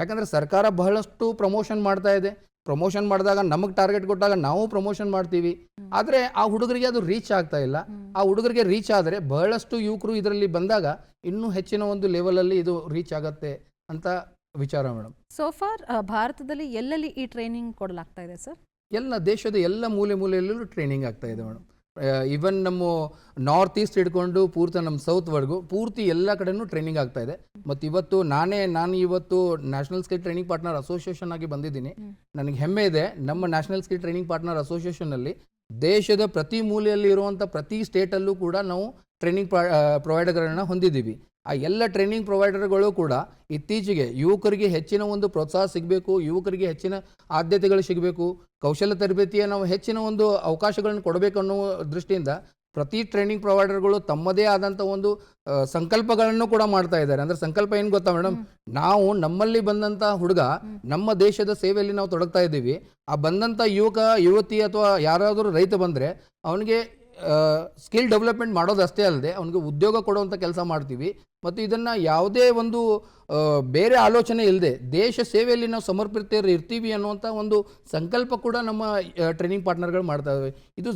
ಯಾಕಂದರೆ ಸರ್ಕಾರ ಬಹಳಷ್ಟು ಪ್ರಮೋಷನ್ ಮಾಡ್ತಾ ಇದೆ. ಪ್ರಮೋಷನ್ ಮಾಡಿದಾಗ ನಮಗೆ ಟಾರ್ಗೆಟ್ ಕೊಟ್ಟಾಗ ನಾವು ಪ್ರಮೋಷನ್ ಮಾಡ್ತೀವಿ. ಆದರೆ ಆ ಹುಡುಗರಿಗೆ ಅದು ರೀಚ್ ಆಗ್ತಾ ಇಲ್ಲ. ಆ ಹುಡುಗರಿಗೆ ರೀಚ್ ಆದರೆ ಬಹಳಷ್ಟು ಯುವಕರು ಇದರಲ್ಲಿ ಬಂದಾಗ ಇನ್ನೂ ಹೆಚ್ಚಿನ ಒಂದು ಲೆವೆಲಲ್ಲಿ ಇದು ರೀಚ್ ಆಗತ್ತೆ ಅಂತ ವಿಚಾರ ಮೇಡಮ್ ಸೋಫಾರ್ ಭಾರತದಲ್ಲಿ ಎಲ್ಲೆಲ್ಲಿ ಈ ಟ್ರೈನಿಂಗ್ ಕೊಡಲಾಗ್ತಾ ಇದೆ ಸರ್ ಎಲ್ಲ ದೇಶದ ಎಲ್ಲ ಮೂಲೆ ಮೂಲೆಯಲ್ಲೂ ಟ್ರೈನಿಂಗ್ ಆಗ್ತಾ ಇದೆ ಮೇಡಮ್ ಇವನ್ ನಮ್ಮ ನಾರ್ತ್ ಈಸ್ಟ್ ಹಿಡ್ಕೊಂಡು ಪೂರ್ತಿ ನಮ್ಮ ಸೌತ್ವರೆಗೂ ಪೂರ್ತಿ ಎಲ್ಲ ಕಡೆನೂ ಟ್ರೈನಿಂಗ್ ಆಗ್ತಾ ಇದೆ. ಮತ್ತು ಇವತ್ತು ನಾನೇ ನಾನು ಇವತ್ತು national skill training partner association ಆಗಿ ಬಂದಿದ್ದೀನಿ. ನನಗೆ ಹೆಮ್ಮೆ ಇದೆ ನಮ್ಮ ನ್ಯಾಷನಲ್ ಸ್ಕಿಲ್ ಟ್ರೈನಿಂಗ್ ಪಾರ್ಟ್ನರ್ ಅಸೋಸಿಯೇಷನಲ್ಲಿ ದೇಶದ ಪ್ರತಿ ಮೂಲೆಯಲ್ಲಿ ಇರುವಂಥ ಪ್ರತಿ ಸ್ಟೇಟಲ್ಲೂ ಕೂಡ ನಾವು ಟ್ರೈನಿಂಗ್ ಪ್ರೊವೈಡರ್ಗಳನ್ನ ಹೊಂದಿದ್ದೀವಿ. ಆ ಎಲ್ಲ ಟ್ರೈನಿಂಗ್ ಪ್ರೊವೈಡರ್ಗಳು ಕೂಡ ಇತ್ತೀಚೆಗೆ ಯುವಕರಿಗೆ ಹೆಚ್ಚಿನ ಒಂದು ಪ್ರೋತ್ಸಾಹ ಸಿಗಬೇಕು ಯುವಕರಿಗೆ ಹೆಚ್ಚಿನ ಆದ್ಯತೆಗಳು ಸಿಗಬೇಕು ಕೌಶಲ್ಯ ತರಬೇತಿಯ ನಾವು ಹೆಚ್ಚಿನ ಒಂದು ಅವಕಾಶಗಳನ್ನು ಕೊಡಬೇಕು ಅನ್ನೋ ದೃಷ್ಟಿಯಿಂದ ಪ್ರತಿ ಟ್ರೈನಿಂಗ್ ಪ್ರೊವೈಡರ್ಗಳು ತಮ್ಮದೇ ಆದಂಥ ಒಂದು ಸಂಕಲ್ಪಗಳನ್ನು ಕೂಡ ಮಾಡ್ತಾ ಇದ್ದಾರೆ. ಅಂದ್ರೆ ಸಂಕಲ್ಪ ಏನು ಗೊತ್ತಾ ಮೇಡಮ್? ನಾವು ನಮ್ಮಲ್ಲಿ ಬಂದಂಥ ಹುಡುಗ ನಮ್ಮ ದೇಶದ ಸೇವೆಯಲ್ಲಿ ನಾವು ತೊಡಗ್ತಾ ಇದ್ದೀವಿ. ಆ ಬಂದಂಥ ಯುವಕ ಯುವತಿ ಅಥವಾ ಯಾರಾದರೂ ರೈತ ಬಂದರೆ ಅವನಿಗೆ ಸ್ಕಿಲ್ ಡೆವಲಪ್ಮೆಂಟ್ ಮಾಡೋದಷ್ಟೇ ಅಲ್ಲದೆ ಅವನಿಗೆ ಉದ್ಯೋಗ ಕೊಡುವಂಥ ಕೆಲಸ ಮಾಡ್ತೀವಿ. ಮತ್ತು ಇದನ್ನು ಯಾವುದೇ ಒಂದು ಬೇರೆ ಆಲೋಚನೆ ಇಲ್ಲದೆ ದೇಶ ಸೇವೆಯಲ್ಲಿ ನಾವು ಸಮರ್ಪಿತರು ಇರ್ತೀವಿ ಅನ್ನುವಂಥ ಒಂದು ಸಂಕಲ್ಪ ಕೂಡ ನಮ್ಮ ಟ್ರೈನಿಂಗ್ ಪಾರ್ಟ್ನರ್ಗಳು ಮಾಡ್ತಾ ಇದ್ದಾವೆ ಇದು